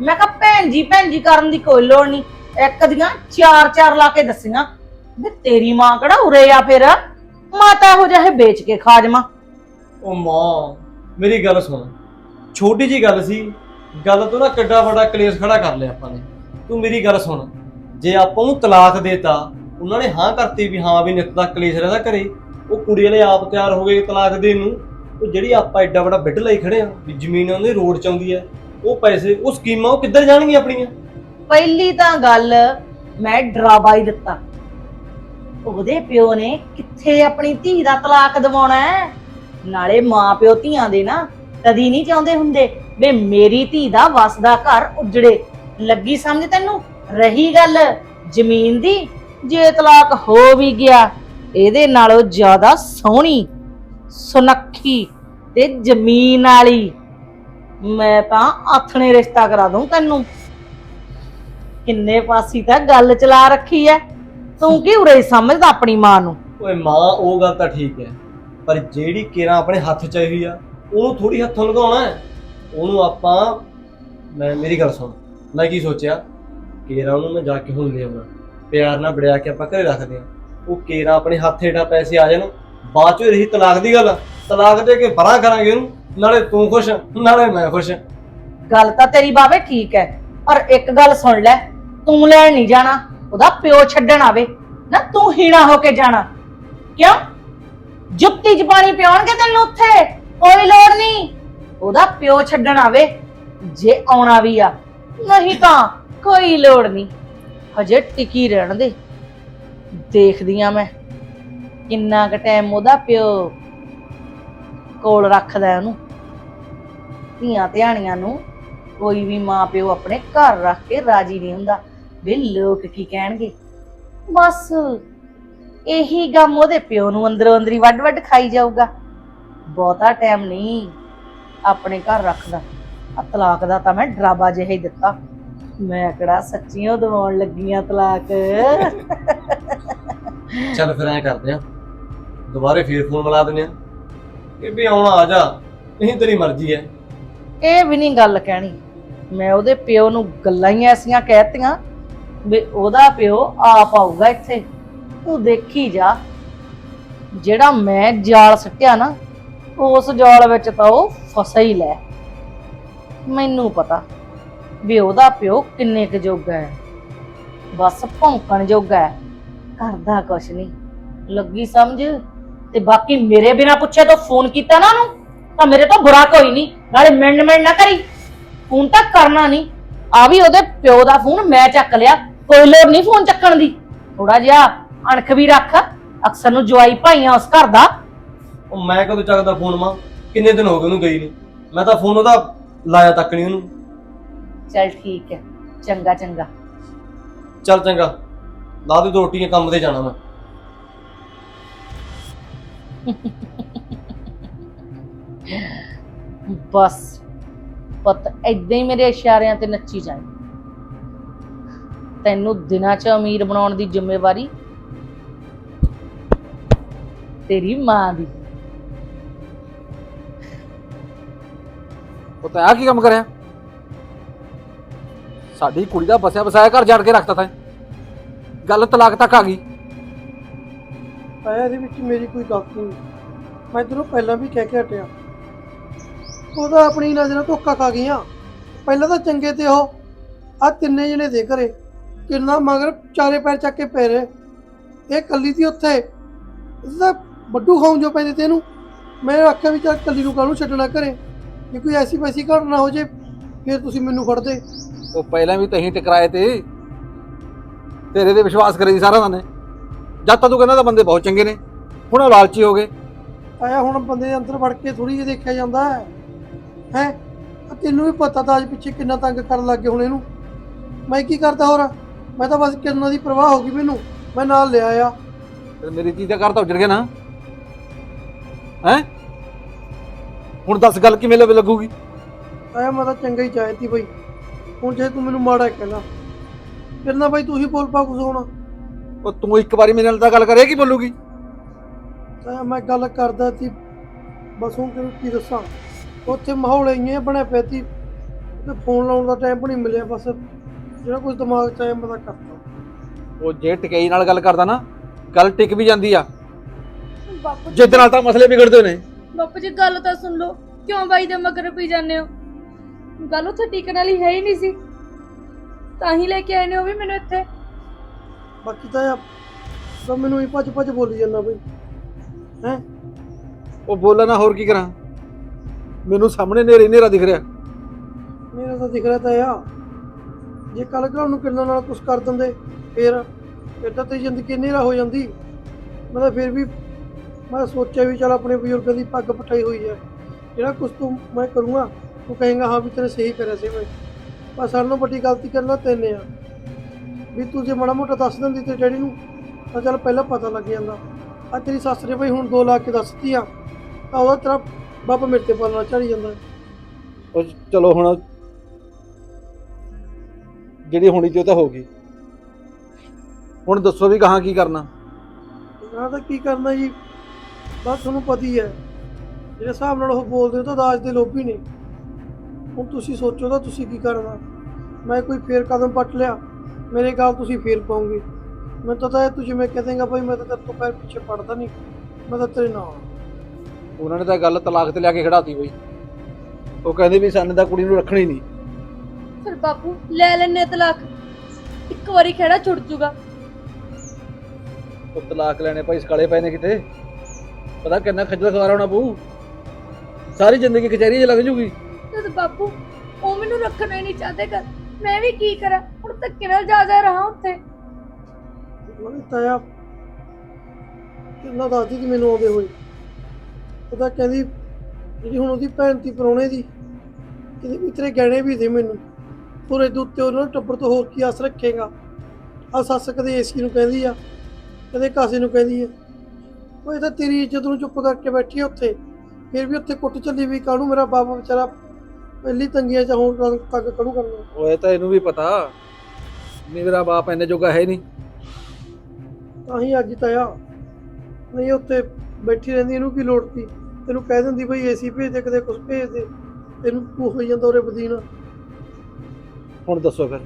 ਮੈਂ ਕਿਹਾ ਭੈਣ ਜੀ ਭੈਣ ਜੀ ਕਰਨ ਦੀ ਕੋਈ ਲੋੜ ਨਹੀਂ। ਇੱਕ ਦੀਆਂ ਚਾਰ ਚਾਰ ਲਾ ਕੇ ਦੱਸੀਆਂ। ਵੀ ਤੇਰੀ ਮਾਂ ਕਿਹੜਾ ਉਰੇ ਆ ਫਿਰ? ਮਾਤਾ ਹੋ ਜਾਏ ਵੇਚ ਕੇ ਖਾ ਜਾਵਾਂ ਉਹ ਮਾਂ ਮੇਰੀ ਗੱਲ ਸੁਣ। ਛੋਟੀ ਜੀ ਗੱਲ ਸੀ ਗੱਲ ਤੋਂ ਨਾ ਕਿੱਡਾ ਵੱਡਾ ਕਲੇਸ਼ ਖੜਾ ਕਰ ਲਿਆ ਆਪਾਂ ਨੇ। ਤੂੰ ਮੇਰੀ ਗੱਲ ਸੁਣ ਜੇ ਆਪਾਂ ਨੂੰ ਤਲਾਕ ਦੇਤਾ ਉਹਨਾਂ ਨੇ ਹਾਂ ਕਰਤੀ ਵੀ ਹਾਂ ਵੀ ਨਿੱਤ ਦਾ ਕਲੇਸ਼ ਰਹਿਦਾ ਘਰੇ ਉਹ ਕੁੜੀ ਵਾਲੇ ਆਪ ਤਿਆਰ ਹੋ ਗਏ ਤਲਾਕ ਦੇਣ ਨੂੰ ਉਹ ਜਿਹੜੀ ਆਪਾਂ ਐਡਾ ਵੱਡਾ ਬਿੱਡ ਲਈ ਖੜੇ ਆ ਵੀ ਜ਼ਮੀਨ ਉਹਨੇ ਰੋਡ ਚ ਆਉਂਦੀ ਆ ਉਹ ਪੈਸੇ ਉਹ ਸਕੀਮਾਂ ਉਹ ਕਿੱਧਰ ਜਾਣਗੀਆਂ ਆਪਣੀਆਂ? ਪਹਿਲੀ ਤਾਂ ਗੱਲ ਮੈਂ ਡਰਾਵਾ ਹੀ ਦਿੱਤਾ। ਉਹਦੇ ਪਿਓ ਨੇ ਕਿੱਥੇ ਆਪਣੀ ਧੀ ਦਾ ਤਲਾਕ ਦਿਵਾਉਣਾ ਹੈ? ਨਾਲੇ ਮਾਂ ਪਿਓ ਧੀਆਂ ਦੇ ਨਾ ਕਦੀ ਨਹੀਂ ਚਾਹੁੰਦੇ ਹੁੰਦੇ ਵੀ ਮੇਰੀ ਧੀ ਦਾ ਵਸਦਾ ਘਰ ਉਜੜੇ। ਲੱਗੀ ਸਮਝ ਤੈਨੂੰ? ਰਹੀ ਗੱਲ, ਜ਼ਮੀਨ ਦੀ? ਜੇ ਤਲਾਕ ਹੋ ਵੀ ਗਿਆ, ਇਹਦੇ ਨਾਲੋਂ ਜ਼ਿਆਦਾ ਸੋਹਣੀ, ਸੁਨੱਖੀ ਤੇ ਜ਼ਮੀਨ ਵਾਲੀ। ਮੈਂ ਤਾਂ ਆਥਣੇ ਰਿਸ਼ਤਾ ਕਰਾ ਦੂੰ ਤੈਨੂੰ। ਕਿੰਨੇ ਪਾਸੀ ਤਾਂ ਗੱਲ ਚਲਾ ਰੱਖੀ ਐ। ਤੂੰ ਕੀ ਉਰੇ ਸਮਝਦਾ ਆਪਣੀ ਮਾਂ ਨੂੰ? ਓਏ ਮਾਂ ਉਹ ਗੱਲ ਤਾਂ ਠੀਕ ਹੈ ਪਰ ਜਿਹੜੀ ਕੇਰਾ ਆਪਣੇ ਹੱਥ ਚ ਆਈ ਹੋਈ ਆ ਉਹਨੂੰ ਥੋੜੀ ਹੱਥੋਂ ਲਗਾਉਣਾ ਹੈ। ਉਹਨੂੰ ਆਪਾਂ ਮੈਂ ਮੇਰੀ ਗੱਲ ਸੁਣ ਮੈਂ ਕੀ ਸੋਚਿਆ? ਕੇਰਾ ਉਹਨੂੰ ਮੈਂ ਜਾ ਕੇ ਹੁਣ ਲੈ ਆਉਣਾ। ਪਿਆਰ ਨਾਲ ਬੜਿਆ ਕੇ ਆਪਾਂ ਘਰੇ ਰੱਖਦੇ ਆ ਉਹ ਕੇਰਾ ਆਪਣੇ ਹੱਥ ਹੇਠਾਂ ਪੈਸੇ ਆ ਜਾਣ ਬਾਅਦ ਚ ਰਹੀ ਤਲਾਕ ਦੀ ਗੱਲ ਤਲਾਕ ਦੇ ਕੇ ਪਰਾਂ ਕਰਾਂਗੇ ਉਹਨੂੰ ਨਾਲੇ ਤੂੰ ਖੁਸ਼ ਨਾਲੇ ਮੈਂ ਖੁਸ਼। ਗੱਲ ਤਾਂ ਤੇਰੀ ਬਾਵੇ ਠੀਕ ਐ ਪਰ ਇੱਕ ਗੱਲ ਸੁਣ ਲੈ ਤੂੰ ਲੈਣ ਨਹੀਂ ਜਾਣਾ। ਉਹਦਾ ਪਿਓ ਛੱਡਣ ਆਵੇ। ਨਾ ਤੂੰ ਹੀਣਾ ਹੋ ਕੇ ਜਾਣਾ। ਕਿਉਂ? ਜੁੱਤੀ ਚ ਪਾਣੀ ਪਿਉਣਗੇ ਤੈਨੂੰ ਉੱਥੇ? ਕੋਈ ਲੋੜ ਨਹੀਂ। ਉਹਦਾ ਪਿਓ ਛੱਡਣ ਆਵੇ, ਜੇ ਆਉਣਾ ਵੀ ਆ। ਨਹੀਂ ਤਾਂ ਕੋਈ ਲੋੜ ਨਹੀਂ। ਹਜੇ ਟਿਕੀ ਰਹਿਣ ਦੇ। ਦੇਖਦੀ ਆ ਮੈਂ ਕਿੰਨਾ ਕੁ ਟਾਈਮ ਉਹਦਾ ਪਿਓ ਕੋਲ ਰੱਖਦਾ ਉਹਨੂੰ। ਧੀਆਂ ਧਿਆਣੀਆਂ ਨੂੰ ਕੋਈ ਵੀ ਮਾਂ ਪਿਓ ਆਪਣੇ ਘਰ ਰੱਖ ਕੇ ਰਾਜੀ ਨਹੀਂ ਹੁੰਦਾ। ਵੀ ਲੋਕ ਕੀ ਕਹਿਣਗੇ? ਬਸ ਇਹੀ ਗਮ ਉਹਦੇ ਪਿਓ ਨੂੰ ਅੰਦਰੋਂ ਅੰਦਰੀ ਵੱਡ ਵੱਡ ਖਾਈ ਜਾਊਗਾ। ਬਹੁਤਾ ਟਾਈਮ ਨਹੀਂ ਆਪਣੇ ਘਰ ਰੱਖਦਾ। ਆ ਤਲਾਕ ਦਾ ਤਾਂ ਮੈਂ ਡਰਾਵਾ ਜਿਹਾ ਹੀ ਦਿੱਤਾ। ਮੈਂ ਕਿਹੜਾ ਸੱਚੀਓ ਦਵਾਉਣ ਲੱਗੀ ਆ ਤਲਾਕ। ਚੱਲ ਫਿਰ ਐਂ ਕਰਦੇ ਆ। ਦੁਬਾਰੇ ਫੇਰ ਫੋਨ ਮਿਲਾ ਦਿੰਦੇ ਆ। ਇਹ ਵੀ ਆਉਣਾ ਆ ਜਾ। ਨਹੀਂ ਤੇਰੀ ਮਰਜ਼ੀ ਹੈ ਇਹ ਵੀ ਨਹੀਂ ਗੱਲ ਕਹਿਣੀ। ਮੈਂ ਉਹਦੇ ਪਿਓ ਨੂੰ ਗੱਲਾਂ ਹੀ ਐਸੀਆਂ ਕਹਿਤੀਆਂ ਵੀ ਉਹਦਾ ਪਿਓ ਆਪ ਆਊਗਾ ਇੱਥੇ। ਤੂੰ ਦੇਖੀ ਜਾ। ਜਿਹੜਾ ਮੈਂ ਜਾਲ ਸੱਟਿਆ ਨਾ, ਉਸ ਜਾਲ ਵਿੱਚ ਤਾਂ ਉਹ ਫਸਿਆ ਹੀ ਲੈ। ਮੈਨੂੰ ਪਤਾ ਵੀ ਉਹਦਾ ਪਿਓ ਕਿੰਨੇ ਕੁ ਜੋਗਾ ਹੈ। ਬਸ ਭੌਂਕਣ ਜੋਗਾ ਹੈ। ਕਰਦਾ ਕੁਛ ਨਹੀਂ ਲੱਗੀ ਸਮਝ? ਤੇ ਬਾਕੀ ਮੇਰੇ ਬਿਨਾ ਪੁੱਛੇ ਤੋਂ ਫੋਨ ਕੀਤਾ ਨਾ ਉਹਨੂੰ, ਤਾਂ ਮੇਰੇ ਤੋਂ ਬੁਰਾ ਕੋਈ ਨਹੀਂ ਨਾਲੇ ਮਿੰਡ ਮਿੰਡ ਨਾ ਕਰੀ। ਫੋਨ ਤਾਂ ਕਰਨਾ ਨਹੀਂ ਆ ਵੀ ਉਹਦੇ ਪਿਓ ਦਾ ਫੋਨ ਮੈਂ ਚੱਕ ਲਿਆ। ਕੋਈ ਲੋੜ ਨਹੀਂ ਫੋਨ ਚੱਕਣ ਦੀ। ਥੋੜਾ ਜਿਹਾ ਅਣਖ ਵੀ ਰੱਖ। ਅਕਸਰ ਨੂੰ ਜਵਾਈ ਭਾਈਆਂ ਉਸ ਘਰ ਦਾ। ਉਹ ਮੈਂ ਕਦੋਂ ਚੱਕਦਾ ਫੋਨ ਮਾਂ? ਕਿੰਨੇ ਦਿਨ ਹੋ ਗਏ ਉਹਨੂੰ ਗਈ ਨੂੰ? ਮੈਂ ਤਾਂ ਫੋਨ ਉਹਦਾ ਲਾਇਆ ਤੱਕ ਨਹੀਂ ਉਹਨੂੰ। ਚਲ ਠੀਕ ਹੈ। ਚੰਗਾ ਚੰਗਾ। ਚੱਲ ਚੰਗਾ। ਲਾ ਦੇ ਦੋ ਰੋਟੀਆਂ ਕੰਮ ਤੇ ਜਾਣਾ ਮੈਂ। ਬਸ। ਪੁੱਤ ਏਦਾਂ ਹੀ ਮੇਰੇ ਇਸ਼ਾਰਿਆਂ ਤੇ ਨੱਚੀ ਜਾਏ ਤੈਨੂੰ ਦਿਨਾਂ 'ਚ ਅਮੀਰ ਬਣਾਉਣ ਦੀ ਜ਼ਿੰਮੇਵਾਰੀ ਤੇਰੀ ਮਾਂ ਦੀ। ਉਹ ਤਾਂ ਆ ਕੀ ਕੰਮ ਕਰਿਆ? ਸਾਡੀ ਕੁੜੀ ਦਾ ਬਸਿਆ ਬਸਾਇਆ ਘਰ ਜੜ ਕੇ ਰੱਖਤਾ ਤੈਂ। ਗੱਲ ਤਲਾਕ ਤੱਕ ਆ ਗਈ। ਆਇਆ ਇਹਦੇ ਵਿੱਚ ਮੇਰੀ ਕੋਈ ਗਲਤੀ ਨਹੀਂ। ਮੈਂ ਤੈਨੂੰ ਪਹਿਲਾਂ ਵੀ ਕਹਿ ਕੇ ਹਟਿਆ। ਉਹਦਾ ਆਪਣੀ ਨਜ਼ਰਾਂ ਧੋਖਾ ਖਾ ਗਈਆਂ। ਪਹਿਲਾਂ ਤਾਂ ਚੰਗੇ ਤੇ ਉਹ। ਆ ਤਿੰਨੇ ਜਣੇ ਦੇ ਘਰੇ। ਕਿੰਨਾ ਮਗਰ ਚਾਰੇ ਪੈਰ ਚੱਕ ਕੇ ਪੈ ਰਹੇ। ਇਹ ਕੱਲੀ ਦੀ ਉੱਥੇ। ਇਹਦਾ ਵੱਡੂ ਖਾਉਂ ਜੋ ਪੈਂਦੇ ਤੈਨੂੰ ਮੈਂ ਆਖਿਆ ਵੀ ਚੱਲ ਕੱਲੀ ਨੂੰ ਕਾਹਨੂੰ ਛੱਡਣਾ ਘਰੇ? ਜੇ ਕੋਈ ਐਸੀ ਵੈਸੀ ਘਟਨਾ ਹੋ ਜੇ ਫਿਰ ਤੁਸੀਂ ਮੈਨੂੰ ਫੜਦੇ ਉਹ ਪਹਿਲਾਂ ਵੀ ਤਹੀਂ ਟਕਰਾਏ ਤੇ। ਤੇਰੇ ਤੇ ਵਿਸ਼ਵਾਸ ਕਰੇ ਸੀ ਸਾਰਾ ਨੇ ਜਦ ਤੱਕ ਤੂੰ ਕਹਿੰਦਾ ਤਾਂ ਬੰਦੇ ਬਹੁਤ ਚੰਗੇ ਨੇ। ਹੁਣ ਉਹ ਲਾਲਚੀ ਹੋ ਗਏ। ਆਇਆ ਹੁਣ ਬੰਦੇ ਦੇ ਅੰਦਰ ਵੜ ਕੇ ਥੋੜੀ ਜਿਹੀ ਦੇਖਿਆ ਜਾਂਦਾ ਹੈ। ਹੈ? ਤੈਨੂੰ ਵੀ ਪਤਾ ਤਾਂ ਅੱਜ ਪਿੱਛੇ ਕਿੰਨਾ ਤੰਗ ਕਰਨ ਲੱਗੇ ਹੁਣ ਇਹਨੂੰ। ਮੈਂ ਕੀ ਕਰਦਾ ਹੋਰ? ਮੈਂ ਤਾਂ ਬਸ ਕਿਰਨਾਂ ਦੀ ਪਰਵਾਹ ਹੋ ਗਈ ਮੈਨੂੰ। ਮੈਂ ਨਾਲ ਲਿਆ ਆ ਤੇ ਮੇਰੀ ਚੀਜ਼ ਦਾ ਘਰ ਤਾਂ ਉਜੜ ਗਿਆ ਨਾ। ਹੈ? ਹੁਣ ਦੱਸ ਗੱਲ ਕਿਵੇਂ ਲੱਗ ਲੱਗੂਗੀ? ਆਇਆ ਮੈਂ ਤਾਂ ਚੰਗਾ ਹੀ ਚਾਹਤੀ ਬਈ। ਹੁਣ ਜੇ ਤੂੰ ਮੈਨੂੰ ਮਾੜਾ ਕਹਿਣਾ ਕਿਰਨਾ ਬਾਈ ਤੂੰ ਹੀ ਬੋਲ ਪਾ ਕੁਝ ਹੋਣਾ। ਉਹ ਤੂੰ ਇੱਕ ਵਾਰੀ ਮੇਰੇ ਨਾਲ ਤਾਂ ਗੱਲ ਕਰੇ ਕੀ ਬੋਲੂਗੀ? ਆਇਆ ਮੈਂ ਗੱਲ ਕਰਦਾ ਸੀ ਬਸ ਹੁਣ ਤੈਨੂੰ ਕੀ ਦੱਸਾਂ। ਉੱਥੇ ਮਾਹੌਲ ਇੰਨੇ ਬਣਿਆ ਪਿਆ ਸੀ ਤੇ ਫੋਨ ਲਾਉਣ ਦਾ ਟਾਈਮ ਨਹੀਂ ਮਿਲਿਆ ਬਸ। ਜਿਹੜਾ ਕੁਝ ਦਿਮਾਗ 'ਚ ਆਇਆ ਮੈਂ ਤਾਂ ਕਰਤਾ। ਉਹ ਜੇ ਟਿਕਾਈ ਨਾਲ ਗੱਲ ਕਰਦਾ ਨਾ ਗੱਲ ਟਿਕ ਵੀ ਜਾਂਦੀ ਆ। ਬਾਪੂ ਜਿੱਦ ਨਾਲ ਤਾਂ ਮਸਲੇ ਵਿਗੜਦੇ ਨੇ। ਬਾਪੂ ਜੀ ਗੱਲ ਤਾਂ ਸੁਣ ਲਓ ਕਿਉਂ ਬਾਈ ਦੇ ਮਗਰ ਪਈ ਜਾਂਦੇ ਹੋ? ਗੱਲ ਉੱਥੇ ਟਿਕਣ ਵਾਲੀ ਹੈ ਹੀ ਨਹੀਂ ਸੀ। ਤਾਂ ਹੀ ਲੈ ਕੇ ਆਏ ਨੇ ਉਹ ਵੀ ਮੈਨੂੰ ਇੱਥੇ। ਬਾਕੀ ਤਾਂ ਯਾਰ ਤਾਂ ਮੈਨੂੰ ਹੀ ਭੱਜ ਭੱਜ ਬੋਲੀ ਜਾਂਦਾ ਬਈ। ਹੈ? ਉਹ ਬੋਲਾ ਨਾ ਹੋਰ ਕੀ ਕਰਾਂ। ਮੈਨੂੰ ਸਾਹਮਣੇ ਨੇਰੇ ਨੇਰਾ ਦਿਖ ਰਿਹਾ। ਮੇਰਾ ਤਾਂ ਦਿਖ ਰਿਹਾ ਤਾਂ ਆ। ਜੇ ਕੱਲ ਘਰ ਨੂੰ ਕਿੰਨਾ ਨਾਲ ਕੁਝ ਕਰ ਦਿੰਦੇ, ਫਿਰ ਇੱਦਾਂ ਤਾਂ ਤੇਰੀ ਜ਼ਿੰਦਗੀ ਹਨੇਰਾ ਹੋ ਜਾਂਦੀ। ਮੈਂ ਤਾਂ ਫਿਰ ਵੀ ਮੈਂ ਸੋਚਿਆ ਵੀ ਚਲ ਆਪਣੇ ਬਜ਼ੁਰਗਾਂ ਦੀ ਪੱਗ ਪਟਾਈ ਹੋਈ ਹੈ। ਜਿਹੜਾ ਕੁਝ ਤੂੰ ਮੈਂ ਕਰੂੰਗਾ, ਤੂੰ ਕਹੇਗਾ, ਹਾਂ ਵੀ ਤੇਰੇ ਸਹੀ ਕਰਿਆ ਸੀ ਮੈਂ। ਪਰ ਸਾਨੂੰ ਵੱਡੀ ਗਲਤੀ ਕਰਨਾ ਤੈਨੇ ਆ। ਵੀ ਤੂੰ ਜੇ ਮਾੜਾ ਮੋਟਾ ਦੱਸ ਦਿੰਦੀ ਤੇ ਡੈਡੀ ਨੂੰ, ਤਾਂ ਚੱਲ ਪਹਿਲਾਂ ਪਤਾ ਲੱਗ ਜਾਂਦਾ। ਆ ਤੇਰੀ ਸੱਸ ਨੇ ਬਈ ਹੁਣ 2 ਲੱਖ ਕੇ ਦੱਸਤੀ ਆ, ਤਾਂ ਉਹਦਾ ਤੇਰਾ ਬਾਪ ਮੇਰੇ ਤੇ ਪਾਲਣਾ ਚੜੀ ਜਾਂਦਾ। ਉਹ ਚਲੋ ਹੁਣ ਜਿਹੜੀ ਹੋਣੀ ਉਹ ਤਾਂ ਹੋ ਗਈ। ਹੁਣ ਦੱਸੋ ਵੀ ਕਹਾਂ ਕੀ ਕਰਨਾ? ਨਾ ਤਾਂ ਕੀ ਕਰਨਾ ਜੀ? ਬਸ ਤੁਹਾਨੂੰ ਪਤਾ ਹੀ ਹੈ। ਜਿਹੜੇ ਹਿਸਾਬ ਨਾਲ ਉਹ ਬੋਲਦੇ ਉਹ ਤਾਂ ਦਾਜ ਦੇ ਲੋਭੀ ਨੇ। ਹੁਣ ਤੁਸੀਂ ਸੋਚੋ ਤਾਂ ਤੁਸੀਂ ਕੀ ਕਰਨਾ। ਮੈਂ ਕੋਈ ਫੇਰ ਕਦਮ ਪੱਟ ਲਿਆ। ਮੇਰੇ ਗੱਲ ਤੁਸੀਂ ਫੇਰ ਪਾਉਂਗੇ ਮੈਂ ਤਾਂ ਤਾਂ ਤੂੰ ਜਿਵੇਂ ਕਹਦੇਗਾ ਭਾਈ ਮੈਂ ਤਾਂ ਤੇਰੇ ਤੋਂ ਪੈਰ ਪਿੱਛੇ ਪੜਦਾ ਨਹੀਂ। ਮੈਂ ਤਾਂ ਤੇਰੇ ਨਾਲ। ਉਹਨਾਂ ਨੇ ਤਾਂ ਗੱਲ ਤਲਾਕ ਤੇ ਲਿਆ ਕੇ ਖੜਾਤੀ ਬਈ। ਉਹ ਕਹਿੰਦੇ ਵੀ ਸਾਨੂੰ ਤਾਂ ਕੁੜੀ ਨੂੰ ਰੱਖਣੀ ਨਹੀਂ। ਫਿਰ ਬਾਪੂ ਲੈ ਲੈਣੇ ਤਲਾਕ। ਇੱਕ ਵਾਰੀ ਖੇੜਾ ਛੁੱਟ ਜੂਗਾ। ਉਹ ਤਲਾਕ ਲੈਣੇ ਭਾਈ ਸਕਾਲੇ ਪਏ ਨੇ ਕਿਤੇ। ਪਤਾ ਕਿੰਨਾ ਖੱਜਲ ਖਵਾਰਾ ਹੋਣਾ ਪਊ। ਸਾਰੀ ਜ਼ਿੰਦਗੀ ਕਚਹਿਰੀ 'ਚ ਲੱਗ ਜੂਗੀ। ਜਦ ਬਾਪੂ ਉਹ ਮੈਨੂੰ ਰੱਖਣਾ ਹੀ ਨਹੀਂ ਚਾਹਤੇ ਕਰ ਮੈਂ ਵੀ ਕੀ ਕਰਾਂ? ਹੁਣ ਧੱਕੇ ਨਾਲ ਜਾ ਜਾ ਰਹਾ ਉੱਥੇ। ਉਹਨੇ ਤਾਇਆ। ਕਿੰਨਾ ਦੱਸਦੀ ਕਿ ਮੈਨੂੰ ਆਉਂਦੇ ਹੋਏ। ਉਹ ਤਾਂ ਕਹਿੰਦੀ ਜਿਹੜੀ ਹੁਣ ਉਹਦੀ ਭੈਣ ਤੀ ਪਰੋਣੇ ਦੀ ਕਹਿੰਦੀ ਵੀ ਤੇਰੇ ਗਹਿਣੇ ਵੀ ਦੇ ਮੈਨੂੰ। ਹੋਰ ਇਹਦੇ ਉੱਤੇ ਉਹਨਾਂ ਨੂੰ ਟੱਬਰ ਤੋਂ ਹੋਰ ਕੀ ਆਸ ਰੱਖੇਗਾ? ਆ ਸੱਸ ਕਦੇ ਏਸੀ ਨੂੰ ਕਹਿੰਦੀ ਆ ਕਦੇ ਕਾਸੇ ਨੂੰ ਕਹਿੰਦੀ ਆ। ਉਹ ਇਹ ਤਾਂ ਤੇਰੀ ਇੱਜ਼ਤ ਨੂੰ ਚੁੱਪ ਕਰਕੇ ਬੈਠੀ ਆ ਉੱਥੇ। ਫਿਰ ਵੀ ਉੱਥੇ ਕੁੱਟ ਚੱਲੀ ਵੀ ਕਾਹਨੂੰ ਮੇਰਾ ਬਾਬਾ ਵਿਚਾਰਾ ਪਹਿਲੀ ਤੰਗੀਆਂ ਚ ਹੁਣ ਤੱਕ ਕਰੂ ਕਰਨਾ। ਓਏ ਤਾਂ ਇਹਨੂੰ ਵੀ ਪਤਾ। ਨਹੀਂ ਮੇਰਾ ਬਾਪ ਇੰਨੇ ਜੋਗਾ ਹੈ ਨਹੀਂ। ਤਾਂ ਹੀ ਅੱਜ ਤਾਇਆ ਨਹੀਂ ਉੱਥੇ ਬੈਠੀ ਰਹਿੰਦੀ ਇਹਨੂੰ ਕੀ ਲੋੜ ਸੀ? ਤੈਨੂੰ ਕਹਿ ਦਿੰਦੀ ਬਈ ਏਸੀ ਭੇਜ ਦੇ ਕਦੇ ਕੁਝ ਭੇਜ ਦੇ। ਤੈਨੂੰ ਤੂੰ ਹੋਈ ਜਾਂਦਾ ਉਰੇ ਬਦੀਨਾ ਹੁਣ ਦੱਸੋ ਫਿਰ।